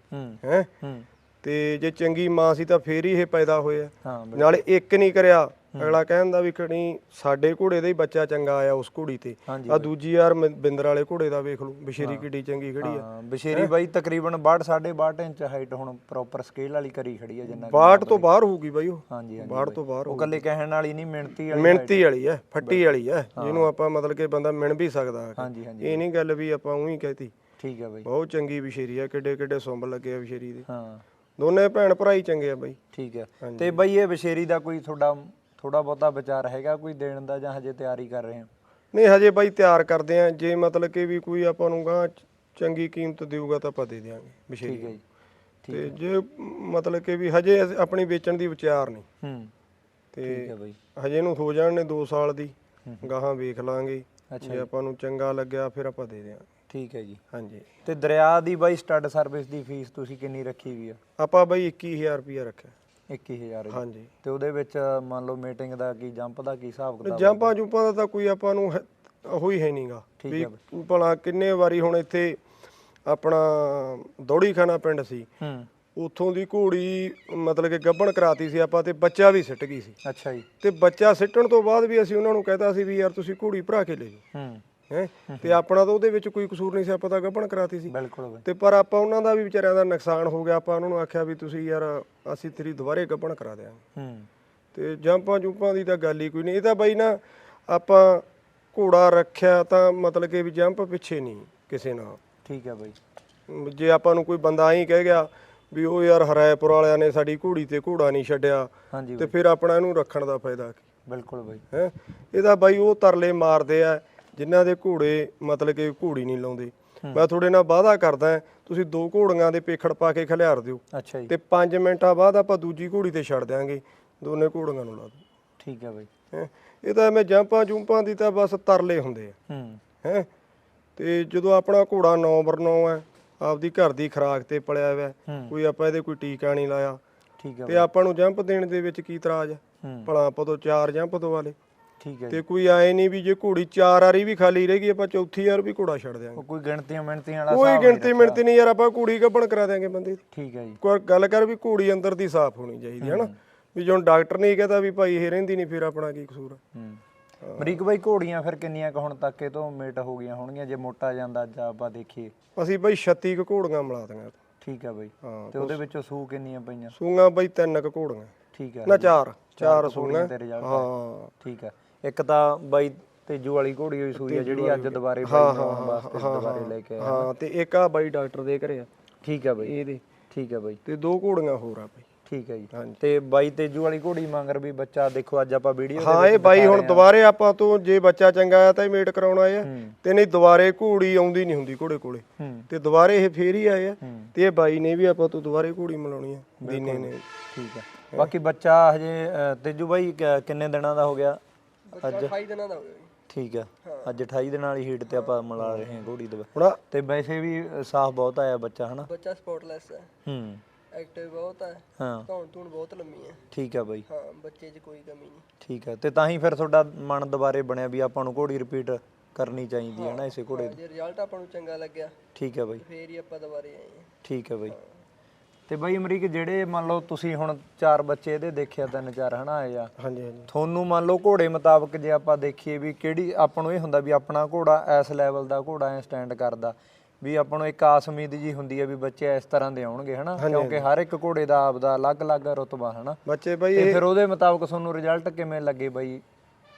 ਹੈ? ਹੂੰ। ਤੇ ਜੇ ਚੰਗੀ ਮਾਂ ਸੀ ਤਾਂ ਫੇਰ ਹੀ ਇਹ ਪੈਦਾ ਹੋਏ ਆ। ਹਾਂ ਨਾਲੇ ਇੱਕ ਨਹੀਂ ਕਰਿਆ। ਅਗਲਾ ਕਹਿੰਦਾ ਵੀ ਕਣੀ ਸਾਡੇ ਘੋੜੇ ਦਾ ਹੀ ਬੱਚਾ ਚੰਗਾ ਆਇਆ ਉਸ ਘੋੜੀ ਤੇ। ਹਾਂਜੀ ਆ ਦੂਜੀ ਯਾਰ ਮ- ਬਿੰਦਰ ਵਾਲੇ ਘੋੜੇ ਦਾ ਵੇਖ ਲਓ ਬਸ਼ੇਰੀ ਕਿੱਡੀ ਚੰਗੀ ਖੜੀ ਆ। ਹਾਂ ਬਸ਼ੇਰੀ ਬਾਈ ਤਕਰੀਬਨ 62 62 ਇੰਚ ਹਾਈਟ ਹੁਣ ਪ੍ਰੋਪਰ ਸਕੇਲ ਵਾਲੀ ਕਰੀ ਖੜੀ ਆ ਜਿੰਨਾ ਕੁ- ਬਾਟ ਤੋਂ ਬਾਹਰ ਹੋਊਗੀ ਬਾਈ ਉਹ। ਹਾਂਜੀ ਹਾਂਜੀ ਬਾੜ ਤੋਂ ਬਾਹਰ ਉਹ ਕੱਲੇ ਕਹਿਣ ਵਾਲੀ ਨਹੀਂ ਮਿਹਨਤੀ ਵਾਲੀ ਮਿਹਨਤੀ ਵਾਲੀ ਐ ਫੱਟੀ ਵਾਲੀ ਐ ਜਿਹਨੂੰ ਆਪਾਂ ਮਤਲਬ ਕਿ ਬੰਦਾ ਮਿਣ ਵੀ ਸਕਦਾ ਆ ਕੇ। ਹਾਂਜੀ ਹਾਂਜੀ ਇਹ ਨਹੀਂ ਗੱਲ ਵੀ ਆਪਾਂ ਉਹੀ ਕਹਿਤੀ। ਠੀਕ ਆ ਬਾਈ। ਬਹੁਤ ਚੰਗੀ ਬਸ਼ੇਰੀ ਆ ਕਿੱਡੇ ਕਿੱਡੇ ਸੁੰਬ ਲੱਗੇ ਆ ਬਸ਼ੇਰੀ ਦੇ। ਹਾਂ। ਦੋਨੇ ਭੈਣ ਭਰਾ ਹੀ ਚੰਗੇ ਆ ਬਾਈ। ਠੀਕ ਆ। ਤੇ ਬਾਈ ਇਹ ਬਸ਼ੇਰੀ ਦਾ ਕੋਈ ਤੁਹਾਡਾ ਥੋੜਾ ਬਹੁਤਾ ਵਿਚਾਰ ਹੈਗਾ ਕੋਈ ਦੇਣ ਦਾ ਜਾਂ ਹਜੇ ਤਿਆਰੀ ਕਰ ਰਹੇ ਹੋ? ਨਹੀਂ ਹਜੇ ਬਾਈ ਤਿਆਰ ਕਰਦੇ ਆ। ਜੇ ਮਤਲਬ ਕਿ ਵੀ ਕੋਈ ਆਪਾਂ ਨੂੰ ਗਾਂ ਚੰਗੀ ਕੀਮਤ ਦੇਊਗਾ ਤਾਂ ਆਪਾਂ ਦੇ ਦਿਆਂਗੇ ਬਸ਼ੇਰੀ ਠੀਕ ਹੈ ਜੀ। ਤੇ ਜੇ ਮਤਲਬ ਕਿ ਵੀ ਹਜੇ ਆਪਣੀ ਵੇਚਣ ਦੀ ਵਿਚਾਰ ਨਹੀਂ। ਹੂੰ। ਤੇ ਠੀਕ ਹੈ ਬਾਈ। ਹਜੇ ਨੂੰ ਹੋ ਜਾਣ ਨੇ 2 ਸਾਲ ਦੀ ਗਾਹਾਂ ਵੇਖ ਲਾਂਗੇ। ਜੇ। ਆਪਾਂ ਨੂੰ ਚੰਗਾ ਲੱਗਿਆ ਫਿਰ ਆਪਾਂ ਦੇ ਦਿਆਂਗੇ। ਠੀਕ ਹੈ ਜੀ। ਹਾਂਜੀ। ਤੇ ਦਰਿਆ ਦੀ ਬਾਈ ਸਟੱਡ ਸਰਵਿਸ ਦੀ ਫੀਸ ਤੁਸੀਂ ਕਿੰਨੀ ਰੱਖੀ ਵੀ ਆ? ਆਪਾਂ ਬਾਈ 21000 ਰੁਪਇਆ ਰੱਖਿਆ। 21000 ਜੀ। ਹਾਂਜੀ। ਤੇ ਉਹਦੇ ਵਿੱਚ ਮੰਨ ਲਓ ਮੀਟਿੰਗ ਦਾ ਕੀ ਜੰਪ ਦਾ ਕੀ ਹਿਸਾਬ ਕਿਤਾਬ ਜੰਪਾਂ ਜੁੰਪਾਂ ਦਾ ਤਾਂ ਕੋਈ ਆਪਾਂ ਨੂੰ ਉਹ ਹੀ ਹੈ ਨਹੀਂਗਾ ਵੀ ਭਲਾ ਕਿੰਨੇ ਵਾਰੀ ਹੁਣ ਇੱਥੇ ਆਪਣਾ ਦੌੜੀ ਖਾਨਾ ਪਿੰਡ ਸੀ। ਹੂੰ। ਉਥੋਂ ਦੀ ਘੋੜੀ ਮਤਲਬ ਕਿ ਗੱਭਣ ਕਰਾਤੀ ਸੀ ਆਪਾਂ ਤੇ ਬੱਚਾ ਵੀ ਸਿੱਟ ਗਈ ਸੀ। ਅੱਛਾ ਜੀ। ਤੇ ਬੱਚਾ ਸਿੱਟਣ ਤੋਂ ਬਾਅਦ ਵੀ ਅਸੀਂ ਉਹਨਾਂ ਨੂੰ ਕਹਿਤਾ ਸੀ ਵੀ ਯਾਰ ਤੁਸੀਂ ਘੋੜੀ ਭਰਾ ਕੇ ਲੈ ਜਾਓ। ਹੂੰ। ਹੈ? ਤੇ ਆਪਣਾ ਤਾਂ ਉਹਦੇ ਵਿੱਚ ਕੋਈ ਕਸੂਰ ਨਹੀਂ ਸੀ ਆਪਾਂ ਤਾਂ ਗੱਭਣ ਕਰਾਤੀ ਸੀ। ਬਿਲਕੁਲ ਬਾਈ। ਤੇ ਪਰ ਆਪਾਂ ਉਹਨਾਂ ਦਾ ਵੀ ਵਿਚਾਰਿਆਂ ਦਾ ਨੁਕਸਾਨ ਹੋ ਗਿਆ। ਆਪਾਂ ਉਹਨਾਂ ਨੂੰ ਆਖਿਆ ਵੀ ਤੁਸੀਂ ਯਾਰ ਅਸੀਂ ਤੇਰੀ ਦੁਬਾਰੇ ਗੱਭਣ ਕਰਾ ਦਿਆਂਗੇ। ਹੂੰ। ਤੇ ਜੰਪਾਂ ਜੁੰਪਾਂ ਦੀ ਤਾਂ ਗੱਲ ਹੀ ਕੋਈ ਨਹੀਂ। ਇਹ ਤਾਂ ਬਾਈ ਨਾ ਆਪਾਂ ਘੋੜਾ ਰੱਖਿਆ ਤਾਂ ਮਤਲਬ ਕਿ ਵੀ ਜੰਪ ਪਿੱਛੇ ਨਹੀਂ ਕਿਸੇ ਨਾਲ। ਠੀਕ ਹੈ ਬਾਈ। ਜੇ ਆਪਾਂ ਨੂੰ ਕੋਈ ਬੰਦਾ ਐਂ ਕਹਿ ਗਿਆ ਵੀ ਉਹ ਯਾਰ ਹਰਾਇਪੁਰ ਵਾਲਿਆਂ ਨੇ ਸਾਡੀ ਘੋੜੀ ਤੇ ਘੋੜਾ ਨਹੀਂ ਛੱਡਿਆ ਤੇ ਫਿਰ ਆਪਣਾ ਇਹਨੂੰ ਰੱਖਣ ਦਾ ਫਾਇਦਾ ਕੀ? ਬਿਲਕੁਲ ਬਾਈ। ਹੈ? ਇਹਦਾ ਬਾਈ ਉਹ ਤਰਲੇ ਮਾਰਦੇ ਆ। ਜਿਨ੍ਹਾਂ ਦੇ ਘੋੜੇ ਮਤਲਬ ਕਿ ਘੋੜੀ ਨਹੀਂ ਲਾਉਂਦੇ। ਮੈਂ ਤੁਹਾਡੇ ਨਾਲ ਵਾਅਦਾ ਕਰਦਾ ਤੁਸੀਂ ਦੋ ਘੋੜੀਆਂ ਦੇ ਪੇਖੜ ਪਾ ਕੇ ਖਲਿਆਰ ਦਿਓ। ਅੱਛਾ ਜੀ। ਤੇ 5 ਮਿੰਟਾਂ ਬਾਅਦ ਆਪਾਂ ਦੂਜੀ ਘੋੜੀ ਤੇ ਛੱਡ ਦਿਆਂਗੇ ਦੋਨੇ ਘੋੜੀਆਂ ਨੂੰ ਲਾ ਦਿਓ। ਠੀਕ ਹੈ ਬਾਈ। ਇਹ ਤਾਂ ਐਵੇਂ ਜੰਪਾਂ ਜੁੰਪਾਂ ਦੀ ਤਾਂ ਬਸ ਤਰਲੇ ਹੁੰਦੇ ਆ। ਹੂੰ। ਤੇ ਜਦੋਂ ਆਪਣਾ ਘੋੜਾ 9 ਬਰ 9 ਹੈ ਆਪਦੀ ਘਰ ਦੀ ਖਰਾਕ ਤੇ ਪਲਿਆ ਹੋਇਆ। ਕੋਈ ਆਪਾਂ ਇਹਦੇ ਕੋਈ ਟੀਕਾ ਨਹੀਂ ਲਾਇਆ। ਠੀਕ ਹੈ ਤੇ ਆਪਾਂ ਨੂੰ ਜੰਪ ਦੇਣ ਦੇ ਵਿੱਚ ਕੀ ਹੂੰ? ਭਲਾ ਆਪਾਂ ਤੋਂ ਚਾਰ ਜੰਪ ਦਵਾਲੇ ਠੀਕ ਹੈ ਜੀ। ਤੇ ਕੋਈ ਆਏ ਨਹੀਂ ਵੀ ਜੇ ਘੋੜੀ ਚਾਰ ਵਾਰੀ ਵੀ ਖਾਲੀ ਰਹੇਗੀ ਆਪਾਂ ਚੌਥੀ ਵਾਰ ਵੀ ਘੋੜਾ ਛੱਡ ਦਿਆਂਗੇ। ਕੋਈ ਗਿਣਤੀਆਂ ਮਿਣਤੀਆਂ ਵਾਲਾ ਕੋਈ ਗਿਣਤੀ ਮਿਣਤੀ ਨਹੀਂ ਯਾਰ ਆਪਾਂ ਘੋੜੀ ਗੱਭਣ ਕਰਾ ਦਿਆਂਗੇ ਬੰਦੇ ਠੀਕ ਹੈ ਜੀ। ਕੋਈ ਗੱਲ ਕਰ ਵੀ ਘੋੜੀ ਅੰਦਰ ਦੀ ਸਾਫ਼ ਹੋਣੀ ਚਾਹੀਦੀ ਹੈ। ਨਾ ਵੀ ਜਦੋਂ ਡਾਕਟਰ ਨਹੀਂ ਕਹਤਾ ਵੀ ਭਾਈ ਇਹ ਰਹਿੰਦੀ ਨਹੀਂ ਫਿਰ ਆਪਣਾ ਕੀ ਕਸੂਰ ਹੈ। ਬਰੀਕ ਬਾਈ ਘੋੜੀਆਂ ਫਿਰ ਕਿੰਨੀਆਂ ਕੁ ਹੁਣ ਤੱਕ ਇਹ ਤੋਂ ਮੇਟ ਹੋ ਗਈਆਂ ਹੋਣਗੀਆਂ? ਜੇ ਮੋਟਾ ਜਾਂਦਾ ਅੱਜ ਆਪਾਂ ਦੇਖੀਏ। ਅਸੀਂ ਬਾਈ 36 ਕੁ ਘੋੜੀਆਂ ਮਿਲਾ ਦੀਆਂ ਠੀਕ ਹੈ ਬਾਈ। ਤੇ ਉਹਦੇ ਵਿੱਚੋਂ ਸੂ ਕਿੰਨੀਆਂ ਪਈਆਂ? ਸੂਆਂ ਬਾਈ ਤਿੰਨ ਕੁ ਘੋੜੀਆਂ। ਠੀਕ ਹੈ ਨਾ ਚਾਰ ਚਾਰ ਸੂਆਂ ਹਾਂ। ਠੀਕ ਹੈ ਇੱਕ ਤਾਂ ਬਾਈ ਤੇਜੂ ਵਾਲੀ ਘੋੜੀ ਹੋਈ ਸੂਈ ਆ ਜਿਹੜੀ ਅੱਜ ਦੁਬਾਰੇ ਬਾਈ ਨੂੰ ਆਉਣ ਵਾਸਤੇ ਦੁਬਾਰੇ ਲੈ ਕੇ ਆਇਆ ਹਾਂ ਤੇ ਇੱਕ ਆ ਬਾਈ ਡਾਕਟਰ ਦੇ ਘਰੇ ਆ। ਠੀਕ ਹੈ ਬਾਈ। ਇਹਦੇ। ਠੀਕ ਹੈ ਬਾਈ। ਤੇ ਦੋ ਘੋੜੀਆਂ ਹੋਰ ਆ ਬਾਈ। ਠੀਕ ਹੈ ਜੀ। ਤੇ ਬਾਈ ਤੇਜੂ ਵਾਲੀ ਘੋੜੀ ਮੰਗਰ ਵੀ ਬੱਚਾ ਦੇਖੋ ਅੱਜ ਆਪਾਂ ਵੀਡੀਓ ਹਾਂ ਇਹ ਬਾਈ ਹੁਣ ਦੁਬਾਰੇ ਆਪਾਂ ਤੋਂ ਜੇ ਬੱਚਾ ਚੰਗਾ ਆਇਆ ਤਾਂ ਇਹ ਮੇਟ ਕਰਾਉਣ ਆ। ਤੇ ਨਹੀਂ ਦੁਬਾਰੇ ਘੋੜੀ ਆਉਂਦੀ ਨਹੀਂ ਹੁੰਦੀ ਘੋੜੇ ਕੋਲੇ। ਤੇ ਦੁਬਾਰੇ ਇਹ ਫੇਰ ਹੀ ਆਏ ਆ। ਤੇ ਇਹ ਬਾਈ ਨੇ ਵੀ ਆਪਾਂ ਤੋਂ ਦੁਬਾਰੇ ਘੋੜੀ ਮਿਲਾਉਣੀ ਆ। ਦੀਨੇ ਨੇ। ਠੀਕ ਹੈ। ਬਾਕੀ ਬੱਚਾ ਹਜੇ ਤੇਜੂ ਬਾਈ ਕਿੰਨੇ ਦਿਨਾਂ ਦਾ ਹੋ ਗਿਆ? ਅੱਜ 28 ਦਿਨਾਂ ਦਾ ਹੋ ਗਿਆ ਠੀਕ ਹੈ। ਅੱਜ 28 ਦਿਨਾਂ ਵਾਲੀ ਹੀਟ ਤੇ ਆਪਾਂ ਮਿਲਾ ਰਹੇ ਹਾਂ ਘੋੜੀ ਦੇ ਹੁਣ ਤੇ ਵੈਸੇ ਵੀ ਸਾਫ਼ ਬਹੁਤ ਆਇਆ ਬੱਚਾ ਹਨਾ? ਬੱਚਾ ਸਪੋਰਟਲੈਸ ਹੈ। ਹੂੰ। ਐਕਟਿਵ ਬਹੁਤ ਹੈ। ਹਾਂ। ਧੌਣ ਧੂਣ ਬਹੁਤ ਲੰਮੀ ਹੈ। ਠੀਕ ਹੈ ਬਾਈ। ਹਾਂ ਬੱਚੇ 'ਚ ਕੋਈ ਕਮੀ ਨਹੀਂ। ਠੀਕ ਹੈ ਤੇ ਤਾਂ ਹੀ ਫਿਰ ਤੁਹਾਡਾ ਮਨ ਦੁਬਾਰੇ ਬਣਿਆ ਵੀ ਆਪਾਂ ਨੂੰ ਘੋੜੀ ਰਿਪੀਟ ਕਰਨੀ ਚਾਹੀਦੀ ਹੈ ਨਾ ਇਸੇ ਘੋੜੇ ਦੀ ਜੇ ਰਿਜ਼ਲਟ ਆਪਾਂ ਨੂੰ ਚੰਗਾ ਲੱਗਿਆ ਠੀਕ ਹੈ ਬਾਈ। ਫੇਰ ਹੀ ਆਪਾਂ ਦੁਬਾਰੇ ਆਏ ਹਾਂ। ਠੀਕ ਹੈ ਬਾਈ। ਤੇ ਬਾਈ ਅਮਰੀਕ ਜਿਹੜੇ ਮੰਨ ਲਓ ਤੁਸੀਂ ਹੁਣ ਚਾਰ ਬੱਚੇ ਇਹਦੇ ਦੇਖਿਆ ਤਿੰਨ ਚਾਰ ਹਨਾ ਆਏ ਆ। ਹਾਂਜੀ ਹਾਂਜੀ। ਤੁਹਾਨੂੰ ਮੰਨ ਲਓ ਘੋੜੇ ਮੁਤਾਬਕ ਜੇ ਆਪਾਂ ਦੇਖੀਏ ਵੀ ਕਿਹੜੀ ਆਪਾਂ ਨੂੰ ਇਹ ਹੁੰਦਾ ਵੀ ਆਪਣਾ ਘੋੜਾ ਇਸ ਲੈਵਲ ਦਾ ਘੋੜਾ ਐ ਸਟੈਂਡ ਕਰਦਾ। ਵੀ ਆਪਾਂ ਨੂੰ ਇੱਕ ਆਸ ਉਮੀਦ ਜੀ ਹੁੰਦੀ ਹੈ ਵੀ ਬੱਚੇ ਇਸ ਤਰ੍ਹਾਂ ਦੇ ਆਉਣਗੇ ਹਨਾ। ਕਿਉਂਕਿ ਹਰ ਇੱਕ ਘੋੜੇ ਦਾ ਆਪਦਾ ਅਲੱਗ-ਅਲੱਗ ਰਤਬਾ ਹਨਾ। ਬੱਚੇ ਬਾਈ ਤੇ ਫਿਰ ਉਹਦੇ ਮੁਤਾਬਕ ਤੁਹਾਨੂੰ ਰਿਜ਼ਲਟ ਕਿਵੇਂ ਲੱਗੇ ਬਾਈ?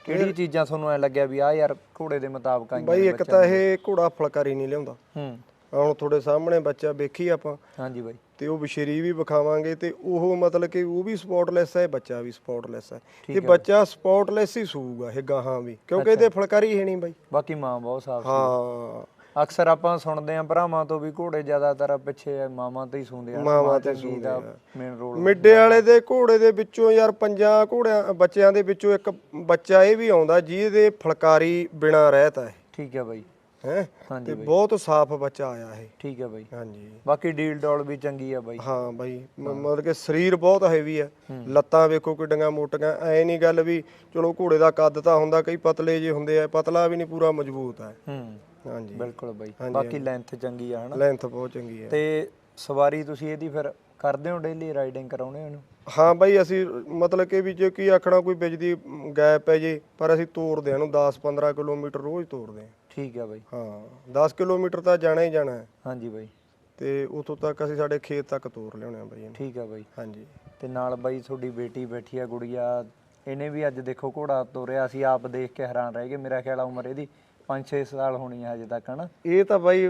ਕਿਹੜੀ ਚੀਜ਼ਾਂ ਤੁਹਾਨੂੰ ਐ ਲੱਗਿਆ ਵੀ ਆ ਯਾਰ ਘੋੜੇ ਦੇ ਮੁਤਾਬਕ ਆਈਆਂ ਬਾਈ ਇੱਕ ਤਾਂ ਇਹ ਘੋੜਾ ਫਲਕਾਰੀ ਨਹੀਂ ਲਿਆਉਂਦਾ। ਹੂੰ। ਹੁਣ ਤੁਹਾਡੇ ਸਾਹਮਣੇ ਬੱਚਾ ਵੇਖੀ ਆਪਾਂ। ਹਾਂਜੀ ਬਾਈ। ਤੇ ਉਹ ਬਸ਼ੇਰੀ ਵੀ ਵਿਖਾਵਾਂਗੇ ਤੇ ਉਹ ਮਤਲਬ ਕਿ ਉਹ ਵੀ ਸਪੌਟਲੈਸ ਹੈ ਬੱਚਾ ਵੀ ਸਪੌਟਲੈਸ ਹੈ। ਇਹ ਬੱਚਾ ਸਪੌਟਲੈਸ ਹੀ ਸੂਗਾ ਇਹ ਗਾਹਾਂ ਵੀ ਕਿਉਂਕਿ ਇਹਦੇ ਫਲਕਾਰੀ ਹੈ ਨਹੀਂ ਬਾਈ। ਬਾਕੀ ਮਾਂ ਬਹੁਤ ਸਾਫ਼ ਹਾਂ। ਅਕਸਰ ਆਪਾਂ ਸੁਣਦੇ ਆਂ ਭਰਾਵਾਂ ਤੋਂ ਵੀ ਘੋੜੇ ਜ਼ਿਆਦਾਤਰ ਪਿੱਛੇ ਮਾਵਾਂ ਤੇ ਹੀ ਸੂੰਦੇ ਆ ਮਾਵਾਂ ਤੇ ਚੰਗੀ ਦਾ ਮੇਨ ਰੋਲ ਮਿੱਡੇ ਵਾਲੇ ਦੇ ਘੋੜੇ ਦੇ ਵਿੱਚੋਂ ਯਾਰ ਪੰਜਾਂ ਘੋੜਿਆਂ ਬੱਚਿਆਂ ਦੇ ਵਿੱਚੋਂ ਇੱਕ ਬੱਚਾ ਇਹ ਵੀ ਆਉਂਦਾ ਜਿਹਦੇ ਫਲਕਾਰੀ ਬਿਨਾ ਰਹਿਤ ਹੈ। ਠੀਕ ਹੈ ਬਾਈ। ਹੈ। ਹਾਂਜੀ ਤੇ ਬਹੁਤ ਸਾਫ਼ ਬੱਚਾ ਆਇਆ ਇਹ। ਠੀਕ ਹੈ ਬਾਈ। ਹਾਂਜੀ। ਬਾਕੀ ਡੀਲ ਡੋਲ ਵੀ ਚੰਗੀ ਆ ਬਾਈ। ਹਾਂ ਬਾਈ ਮ- ਮਤਲਬ ਕਿ ਸਰੀਰ ਬਹੁਤ ਹੈਵੀ ਹੈ। ਲੱਤਾਂ ਵੇਖੋ ਕਿੱਡੀਆਂ ਮੋਟੀਆਂ ਐ ਨਹੀਂ ਗੱਲ ਵੀ ਚਲੋ ਘੋੜੇ ਦਾ ਕੱਦ ਤਾਂ ਹੁੰਦਾ ਕਈ ਪਤਲੇ ਜੇ ਹੁੰਦੇ ਆ ਪਤਲਾ ਵੀ ਨਹੀਂ ਪੂਰਾ ਮਜ਼ਬੂਤ ਹੈ ਹੂੰ। ਹਾਂਜੀ। ਬਿਲਕੁਲ ਬਾਈ। ਬਾਕੀ ਲੈਂਥ ਚੰਗੀ ਆ ਹਨਾ? ਲੈਂਥ ਬਹੁਤ ਚੰਗੀ ਹੈ ਤੇ ਸਵਾਰੀ ਤੁਸੀਂ ਇਹਦੀ ਫਿਰ ਕਰਦੇ ਹੋ ਡੇਲੀ ਰਾਈਡਿੰਗ ਕਰਾਉਣੇ ਹੋ ਇਹਨੂੰ? ਹਾਂ ਬਾਈ ਅਸੀਂ ਮਤਲਬ ਕਿ ਵੀ ਜੇ ਕੀ ਆਖਣਾ ਕੋਈ ਬਿਜਲੀ ਗੈਪ ਪੈ ਜੇ ਪਰ ਅਸੀਂ ਤੋਰਦੇ ਹਾਂ ਨੂੰ 10-15 ਕਿਲੋਮੀਟਰ ਰੋਜ਼ ਤੋਰਦੇ ਹਾਂ। ਠੀਕ ਆ ਬਾਈ। ਹਾਂ 10 ਕਿਲੋਮੀਟਰ ਤਾਂ ਜਾਣਾ ਹੀ ਜਾਣਾ ਹੈ। ਹਾਂਜੀ ਬਾਈ। ਤੇ ਉਤੋਂ ਤੱਕ ਅਸੀਂ ਸਾਡੇ ਖੇਤ ਤੱਕ ਤੋਰ ਲਿਆਉਣੇ ਆ ਬਾਈ ਇਹਨੂੰ। ਠੀਕ ਆ ਬਾਈ। ਹਾਂਜੀ। ਤੇ ਨਾਲ ਬਾਈ ਤੁਹਾਡੀ ਬੇਟੀ ਬੈਠੀ ਆ ਗੁੜੀਆ ਇਹਨੇ ਵੀ ਅੱਜ ਦੇਖੋ ਘੋੜਾ ਤੋਰਿਆ ਸੀ ਆਪ ਦੇਖ ਕੇ ਹੈਰਾਨ ਰਹਿ ਗਏ ਮੇਰਾ ਖਿਆਲ ਆ ਉਮਰ ਇਹਦੀ 5-6 ਸਾਲ ਹੋਣੀ ਆ ਹਜੇ ਤੱਕ ਹਨਾ? ਇਹ ਤਾਂ ਬਾਈ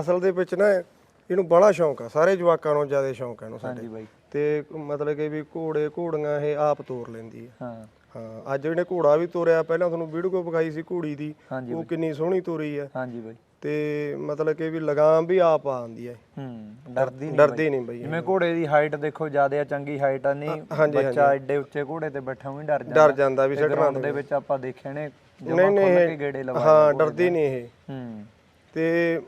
ਅਸਲ ਦੇ ਵਿੱਚ ਨਾ ਇਹਨੂੰ ਬੜਾ ਸ਼ੌਂਕ ਆ ਸਾਰੇ ਜਵਾਕਾਂ ਨੂੰ ਜ਼ਿਆਦਾ ਸ਼ੌਂਕ ਹੈ ਇਹਨੂੰ ਸਾਡੇ। ਹਾਂਜੀ ਬਾਈ। ਤੇ ਮਤਲਬ ਕਿ ਵੀ ਘੋੜੇ ਘੋੜੀਆਂ ਇਹ ਆਪ ਤੋਰ ਲੈਂਦੀ ਹੈ ਹਾਂ। ਹਾਂ ਅੱਜ ਇਹਨੇ ਘੋੜਾ ਵੀ ਤੋਰਿਆ ਪਹਿਲਾਂ ਤੁਹਾਨੂੰ ਵੀਡੀਓ ਵਿਖਾਈ ਸੀ ਘੋੜੀ ਦੀ ਹਾਂਜੀ ਉਹ ਕਿੰਨੀ ਸੋਹਣੀ ਤੋਰੀ ਹੈ। ਹਾਂਜੀ ਬਾਈ। ਤੇ ਮਤਲਬ ਕਿ ਵੀ ਲਗਾਮ ਵੀ ਆਪ ਆਉਂਦੀ ਹੈ। ਹੂੰ ਡਰਦੀ ਨਹੀਂ ਡਰਦੀ ਨਹੀਂ ਬਈ। ਜਿਵੇਂ ਘੋੜੇ ਦੀ ਹਾਈਟ ਦੇਖੋ ਜ਼ਿਆਦਾ ਆ ਚੰਗੀ ਹਾਈਟ ਆ ਨਹੀਂ ਬੱਚਾ ਐਡੇ ਉੱਚੇ ਘੋੜੇ ਤੇ ਬੈਠਾ ਵੀ ਡਰ ਜਾਂਦਾ। ਡਰ ਜਾਂਦਾ ਵੀ ਗਰਾਊਂਡ ਦੇ ਵਿੱਚ ਆਪਾਂ ਦੇਖਿਆ ਨੇ ਨਹੀਂ ਨਹੀਂ। ਹਾਂ ਡਰਦੀ ਨਹੀਂ ਇਹ। ਹੂੰ। ਤੇ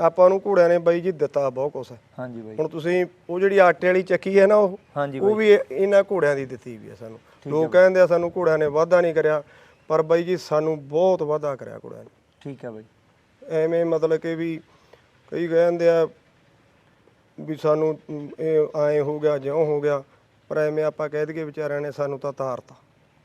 ਆਪਾਂ ਨੂੰ ਘੋੜਿਆਂ ਨੇ ਬਾਈ ਜੀ ਦਿੱਤਾ ਬਹੁਤ ਕੁਛ। ਹਾਂਜੀ ਬਾਈ। ਹੁਣ ਤੁਸੀਂ ਉਹ ਜਿਹੜੀ ਆਟੇ ਵਾਲੀ ਚੱਕੀ ਹੈ ਨਾ ਉਹ ਹਾਂਜੀ ਉਹ ਵੀ ਇਹ- ਇਹਨਾਂ ਘੋੜਿਆਂ ਦੀ ਦਿੱਤੀ ਵੀ ਹੈ ਸਾਨੂੰ। ਲੋਕ ਕਹਿੰਦੇ ਆ ਸਾਨੂੰ ਘੋੜਿਆਂ ਨੇ ਵਾਧਾ ਨਹੀਂ ਕਰਿਆ ਪਰ ਬਾਈ ਜੀ ਸਾਨੂੰ ਬਹੁਤ ਵਾਧਾ ਕਰਿਆ ਘੋੜਿਆਂ ਨੇ। ਠੀਕ ਆ ਬਾਈ। ਐਵੇਂ ਮਤਲਬ ਕਿ ਵੀ ਕਈ ਕਹਿੰਦੇ ਆ ਵੀ ਸਾਨੂੰ ਇਹ ਐਂ ਹੋ ਗਿਆ ਜਿਉਂ ਹੋ ਗਿਆ ਪਰ ਐਵੇਂ ਆਪਾਂ ਕਹਿ ਦਈਏ ਵਿਚਾਰਿਆਂ ਨੇ ਸਾਨੂੰ ਤਾਂ ਤਾਰਤਾ।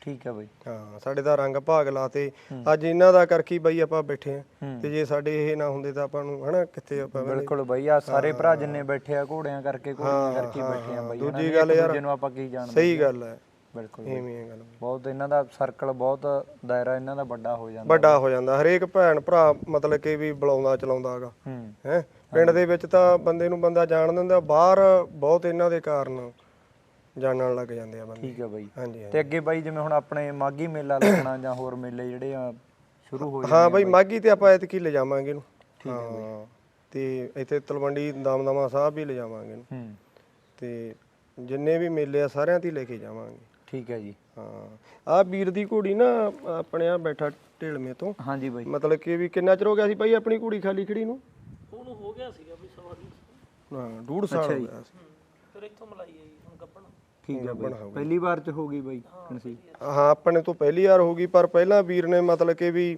ਠੀਕ ਆ ਬਾਈ। ਹਾਂ ਸਾਡੇ ਦਾ ਰੰਗ ਭਾਗ ਲਾਤੇ। ਅੱਜ ਇਹਨਾਂ ਦਾ ਕਰਕੇ ਹੀ ਬਾਈ ਆਪਾਂ ਬੈਠੇ ਆ। ਹੂੰ। ਤੇ ਜੇ ਸਾਡੇ ਇਹ ਨਾ ਹੁੰਦੇ ਤਾਂ ਆਪਾਂ ਨੂੰ ਹਨਾ ਕਿੱਥੇ ਆਪਾਂ ਬਿਲਕੁਲ ਬਾਈ ਆ ਸਾਰੇ ਭਰਾ ਜਿੰਨੇ ਬੈਠੇ ਆ ਘੋੜਿਆਂ ਕਰਕੇ ਘੋੜੀਆਂ ਕਰਕੇ ਹੀ ਬੈਠੇ ਆ ਬਾਈ ਦੂਜੀ ਗੱਲ ਯਾਰ- ਦੂਜੇ ਨੂੰ ਆਪਾਂ ਕੀ ਜਾਣਦੇ ਸਹੀ ਗੱਲ ਹੈ ਬਿਲਕੁਲ। ਐਵੇਂ ਇਹ ਗੱਲ ਬਹੁਤ ਇਹਨਾਂ ਦਾ ਸਰਕਲ ਬਹੁਤ ਦਾਇਰਾ ਇਹਨਾਂ ਦਾ ਵੱਡਾ ਹੋ ਜਾਂਦਾ ਵੱਡਾ ਹੋ ਜਾਂਦਾ। ਹਰੇਕ ਭੈਣ ਭਰਾ ਮਤਲਬ ਕਿ ਵੀ ਬੁਲਾਉਂਦਾ ਚਲਾਉਂਦਾ ਹੈਗਾ ਹੂੰ। ਹੈ? ਪਿੰਡ ਦੇ ਵਿੱਚ ਤਾਂ ਬੰਦੇ ਨੂੰ ਬੰਦਾ ਜਾਣ ਦਿੰਦਾ ਬਾਹਰ ਬਹੁਤ ਇਹਨਾਂ ਦੇ ਕਾਰਨ। ਜਾਣਨ ਲੱਗ ਜਾਂਦੇ ਆ ਬੰਦੇ। ਠੀਕ ਆ ਬਾਈ। ਹਾਂਜੀ ਤੇ ਅੱਗੇ ਬਾਈ ਜਿਵੇਂ ਹੁਣ ਆਪਣੇ ਮਾਗੀ ਮੇਲਾ ਲੱਗਣਾ ਜਾਂ ਹੋਰ ਮੇਲੇ ਜਿਹੜੇ ਆ ਸ਼ੁਰੂ ਹੋ ਹਾਂ ਬਾਈ ਮਾਗੀ ਤੇ ਆਪਾਂ ਐਤਕੀ ਲੈ ਜਾਵਾਂਗੇ ਇਹਨੂੰ। ਹਾਂ ਤੇ ਇੱਥੇ ਤਲਵੰਡੀ ਦਮਦਮਾ ਸਾਹਿਬ ਵੀ ਲੈ ਜਾਵਾਂਗੇ ਇਹਨੂੰ। ਹੂੰ। ਤੇ ਜਿੰਨੇ ਵੀ ਮੇਲੇ ਆ ਸਾਰਿਆਂ ਤੇ ਹੀ ਲੈ ਕੇ ਜਾਵਾਂਗੇ। ਠੀਕ ਹੈ ਜੀ। ਹਾਂ ਆ ਵੀਰ ਦੀ ਘੋੜੀ ਨਾ ਆਪਣੇ ਆ ਬੈਠਾ ਢੇਲਮੇ ਤੋਂ। ਹਾਂਜੀ ਬਾਈ। ਮਤਲਬ ਕਿ ਵੀ ਕਿੰਨਾ ਚਿਰ ਹੋ ਗਿਆ ਸੀ ਭਾਈ ਆਪਣੀ ਘੋੜੀ ਖਾਲੀ ਖੜੀ ਨੂੰ? ਉਹਨੂੰ ਹੋ ਗਿਆ ਸੀਗਾ ਵੀ ਸਵਾ ਹਾਂ ਡੂਢ ਸਾਲ ਹੋ ਗਿਆ ਸੀ। ਫਿਰ ਇੱਥੋਂ ਮਲਾਈ ਆਈ ਹੁਣ ਗੱਪਣ। ਠੀਕ ਹੈ ਬਾਈ ਪਹਿਲੀ ਵਾਰ ਚ ਹੋ ਗਈ ਬਾਈ ਕਨਸੀ ਹਾਂ ਆਪਣੇ ਤੋਂ ਪਹਿਲੀ ਵਾਰ ਹੋ ਗਈ ਪਰ ਪਹਿਲਾਂ ਵੀਰ ਨੇ ਮਤਲਬ ਕਿ ਵੀ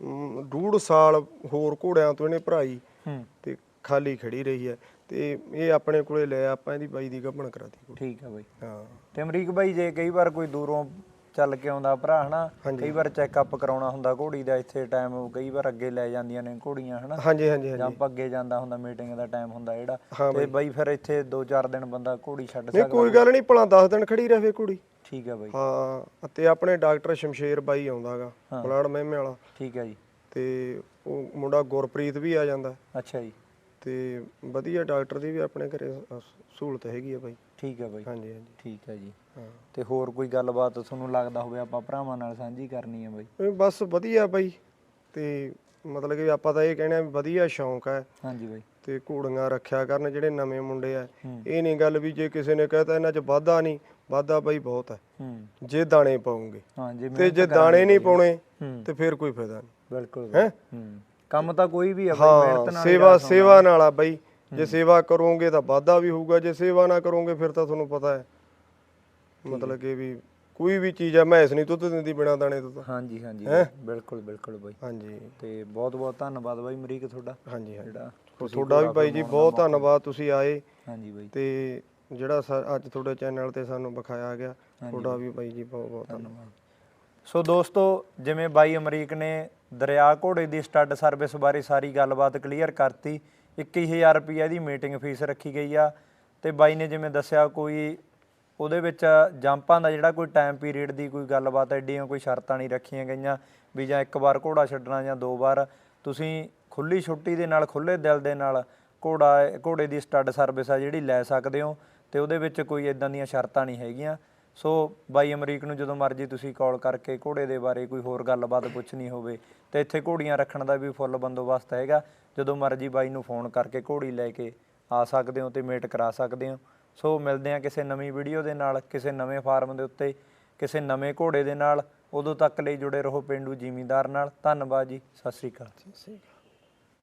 ਮ, ਡੂਢ ਸਾਲ ਹੋਰ ਘੋੜਿਆਂ ਤੋਂ ਇਹਨੇ ਭਰਾਈ ਹੂੰ। ਤੇ ਖਾਲੀ ਖੜੀ ਰਹੀ ਹੈ। ਤੇ ਇਹ ਆਪਣੇ ਕੋਲੇ ਲੈ ਆਪਾਂ ਇਹਦੀ ਬਾਈ ਦੀ ਗੱਭਣ ਕਰਾਤੀ। ਠੀਕ ਹੈ ਬਾਈ। ਹਾਂ। ਤੇ ਅਮਰੀਕ ਬਾਈ ਜੇ ਕਈ ਵਾਰ ਕੋਈ ਦੂਰੋਂ ਚੱਲ ਕੇ ਆਉਂਦਾ ਭਰਾ ਹਨਾ? ਕਈ ਵਾਰ ਚੈੱਕਅਪ ਕਰਾਉਣਾ ਹੁੰਦਾ ਘੋੜੀ ਦਾ ਇੱਥੇ ਟਾਈਮ ਕਈ ਵਾਰ ਅੱਗੇ ਲੈ ਜਾਂਦੀਆਂ ਨੇ ਘੋੜੀਆਂ ਹਨਾ? ਹਾਂਜੀ ਹਾਂਜੀ ਹਾਂਜੀ। ਜਾਂ ਆਪਾਂ ਅੱਗੇ ਜਾਂਦਾ ਹੁੰਦਾ ਮੀਟਿੰਗ ਦਾ ਟਾਈਮ ਹੁੰਦਾ ਜਿਹੜਾ। ਤੇ ਬਾਈ। ਫਿਰ ਇੱਥੇ 2-4 ਦਿਨ ਬੰਦਾ ਘੋੜੀ ਛੱਡ ਨਹੀਂ ਸਕਦਾ। ਕੋਈ ਗੱਲ ਨਹੀਂ ਭਲਾ 10 ਦਿਨ ਖੜੀ ਰਹੇ ਕੁੜੀ ਠੀਕ ਹੈ ਬਾਈ। ਹਾਂ ਤੇ ਆਪਣੇ ਡਾਕਟਰ ਸ਼ਮਸ਼ੇਰ ਬਾਈ ਆਉਂਦਾਗਾ ਬਲਾੜ ਮਹਿਮੇ ਵਾਲਾ। ਠੀਕ ਹੈ ਜੀ। ਤੇ ਉਹ ਮੁੰਡਾ ਗੁਰਪ੍ਰੀਤ ਵੀ ਆ ਜਾਂਦਾ। ਅੱਛਾ ਜੀ। ਤੇ ਵਧੀਆ ਡਾਕਟਰ ਦੀ ਵੀ ਆਪਣੇ ਘਰੇ ਸਹੂਲਤ ਹੈਗੀ ਆ ਬਾਈ। ਠੀਕ ਹੈ ਬਾਈ। ਹਾਂਜੀ ਹਾਂਜੀ। ਠੀਕ ਹੈ ਜੀ। ਤੇ ਹੋਰ ਕੋਈ ਗੱਲਬਾਤ ਤੁਹਾਨੂੰ ਲੱਗਦਾ ਹੋਵੇ ਆਪਾਂ ਭਰਾਵਾਂ ਨਾਲ ਸਾਂਝੀ ਕਰਨੀ ਹੈ ਬਾਈ? ਇਹ ਬਸ ਵਧੀਆ ਬਾਈ। ਤੇ ਮਤਲਬ ਕਿ ਆਪਾਂ ਤਾਂ ਇਹ ਕਹਿੰਦੇ ਆ ਵੀ ਵਧੀਆ ਸ਼ੌਂਕ ਹੈ। ਹਾਂਜੀ ਬਾਈ। ਤੇ ਘੋੜੀਆਂ ਰੱਖਿਆ ਕਰਨ ਜਿਹੜੇ ਨਵੇਂ ਮੁੰਡੇ ਆ। ਇਹ ਨਹੀਂ ਗੱਲ ਵੀ ਜੇ ਕਿਸੇ ਨੇ ਕਹਤਾ ਇਹਨਾਂ 'ਚ ਵਾਧਾ ਨਹੀਂ ਵਾਧਾ ਬਾਈ ਬਹੁਤ ਹੈ। ਹੂੰ। ਜੇ ਦਾਣੇ ਪਾਉਂਗੇ। ਤੇ ਜੇ ਦਾਣੇ ਨਹੀਂ ਪਾਉਣੇ ਤੇ ਫਿਰ ਕੋਈ ਫਾਇਦਾ ਨਹੀਂ। ਬਿਲਕੁਲ। ਹੂੰ? ਕੰਮ ਤਾਂ ਕੋਈ ਵੀ ਆ ਬਾਈ ਹਾਂ ਮਿਹਨਤ ਨਾਲ ਸੇਵਾ ਸੇਵਾ ਨਾਲ ਆ ਬਾਈ। ਜੇ ਸੇਵਾ ਕਰੋਗੇ ਤਾਂ ਵਾਧਾ ਵੀ ਹੋਊਗਾ ਜੇ ਸੇਵਾ ਨਾ ਕਰੋਗੇ ਫਿਰ ਤਾਂ ਤੁਹਾਨੂੰ ਪਤਾ ਹੈ। ਮਤਲਬ ਕਿ ਵੀ ਕੋਈ ਵੀ ਚੀਜ਼ ਆ ਮੈਸ ਨਹੀਂ ਦੁੱਧ ਦਿੰਦੀ ਬਿਨਾ ਦਾਣੇ ਤੋਂ ਤਾਂ। ਹਾਂਜੀ ਹਾਂਜੀ। ਬਿਲਕੁਲ ਬਿਲਕੁਲ ਬਾਈ। ਹਾਂਜੀ। ਤੇ ਬਹੁਤ ਬਹੁਤ ਧੰਨਵਾਦ ਬਾਈ ਮਰੀਕ ਤੁਹਾਡਾ। ਹਾਂਜੀ ਹਾਂਜੀ। ਜਿਹੜਾ ਤੁਹਾਡਾ ਵੀ ਬਾਈ ਜੀ ਬਹੁਤ ਧੰਨਵਾਦ ਤੁਸੀਂ ਆਏ। ਹਾਂਜੀ ਬਾਈ। ਤੇ ਜਿਹੜਾ ਸਾ- ਅੱਜ ਤੁਹਾਡੇ ਚੈਨਲ ਤੇ ਸਾਨੂੰ ਵਿਖਾਇਆ ਗਿਆ ਤੁਹਾਡਾ ਵੀ ਬਾਈ ਜੀ ਬਹੁਤ ਬਹੁਤ ਧੰਨਵਾਦ। ਸੋ ਦੋਸਤੋ ਜਿਵੇਂ ਬਾਈ ਅਮਰੀਕ ਨੇ ਦਰਿਆ ਘੋੜੇ ਦੀ ਸਟੱਡ ਸਰਵਿਸ ਬਾਰੇ ਸਾਰੀ ਗੱਲਬਾਤ ਕਲੀਅਰ ਕਰਤੀ 21000 ਰੁਪਏ ਦੀ ਮੀਟਿੰਗ ਫੀਸ ਰੱਖੀ ਗਈ ਆ। ਤੇ ਬਾਈ ਨੇ ਜਿਵੇਂ ਦੱਸਿਆ ਕੋਈ ਉਹਦੇ ਵਿੱਚ ਜੰਪਾਂ ਦਾ ਜਿਹੜਾ ਕੋਈ ਟਾਈਮ ਪੀਰੀਅਡ ਦੀ ਕੋਈ ਗੱਲਬਾਤ ਐਡੀਆਂ ਕੋਈ ਸ਼ਰਤਾਂ ਨਹੀਂ ਰੱਖੀਆਂ ਗਈਆਂ ਵੀ ਜਾਂ ਇੱਕ ਵਾਰ ਘੋੜਾ ਛੱਡਣਾ ਜਾਂ ਦੋ ਵਾਰ, ਤੁਸੀਂ ਖੁੱਲੀ ਛੁੱਟੀ ਦੇ ਨਾਲ ਖੁੱਲੇ ਦਿਲ ਦੇ ਨਾਲ ਘੋੜਾ, ਘੋੜੇ ਦੀ ਸਟੱਡ ਸਰਵਿਸ ਆ ਜਿਹੜੀ ਲੈ ਸਕਦੇ ਹੋ ਤੇ ਉਹਦੇ ਵਿੱਚ ਕੋਈ ਇਦਾਂ ਦੀਆਂ ਸ਼ਰਤਾਂ ਨਹੀਂ ਹੈਗੀਆਂ। ਸੋ ਬਾਈ ਅਮਰੀਕ ਨੂੰ ਜਦੋਂ ਮਰਜ਼ੀ ਤੁਸੀਂ ਕਾਲ ਕਰਕੇ ਘੋੜੇ ਦੇ ਬਾਰੇ ਕੋਈ ਹੋਰ ਗੱਲਬਾਤ ਪੁੱਛਣੀ ਹੋਵੇ ਤੇ ਇੱਥੇ ਘੋੜੀਆਂ ਰੱਖਣ ਦਾ ਵੀ ਫੁੱਲ ਬੰਦੋਬਸਤ ਹੈਗਾ। ਜਦੋਂ ਮਰਜ਼ੀ ਬਾਈ ਨੂੰ ਫੋਨ ਕਰਕੇ ਘੋੜੀ ਲੈ ਕੇ ਆ ਸਕਦੇ ਹੋ ਤੇ ਮੇਟ ਕਰਾ ਸਕਦੇ ਹੋ। ਸੋ ਮਿਲਦੇ ਹਾਂ ਕਿਸੇ ਨਵੀਂ ਵੀਡੀਓ ਦੇ ਨਾਲ, ਕਿਸੇ ਨਵੇਂ ਫਾਰਮ ਦੇ ਉੱਤੇ, ਕਿਸੇ ਨਵੇਂ ਘੋੜੇ ਦੇ ਨਾਲ। ਉਦੋਂ ਤੱਕ ਲਈ ਜੁੜੇ ਰਹੋ ਪਿੰਡੂ ਜ਼ਿਮੀਂਦਾਰ ਨਾਲ। ਧੰਨਵਾਦ ਜੀ, ਸਤਿ ਸ੍ਰੀ ਅਕਾਲ।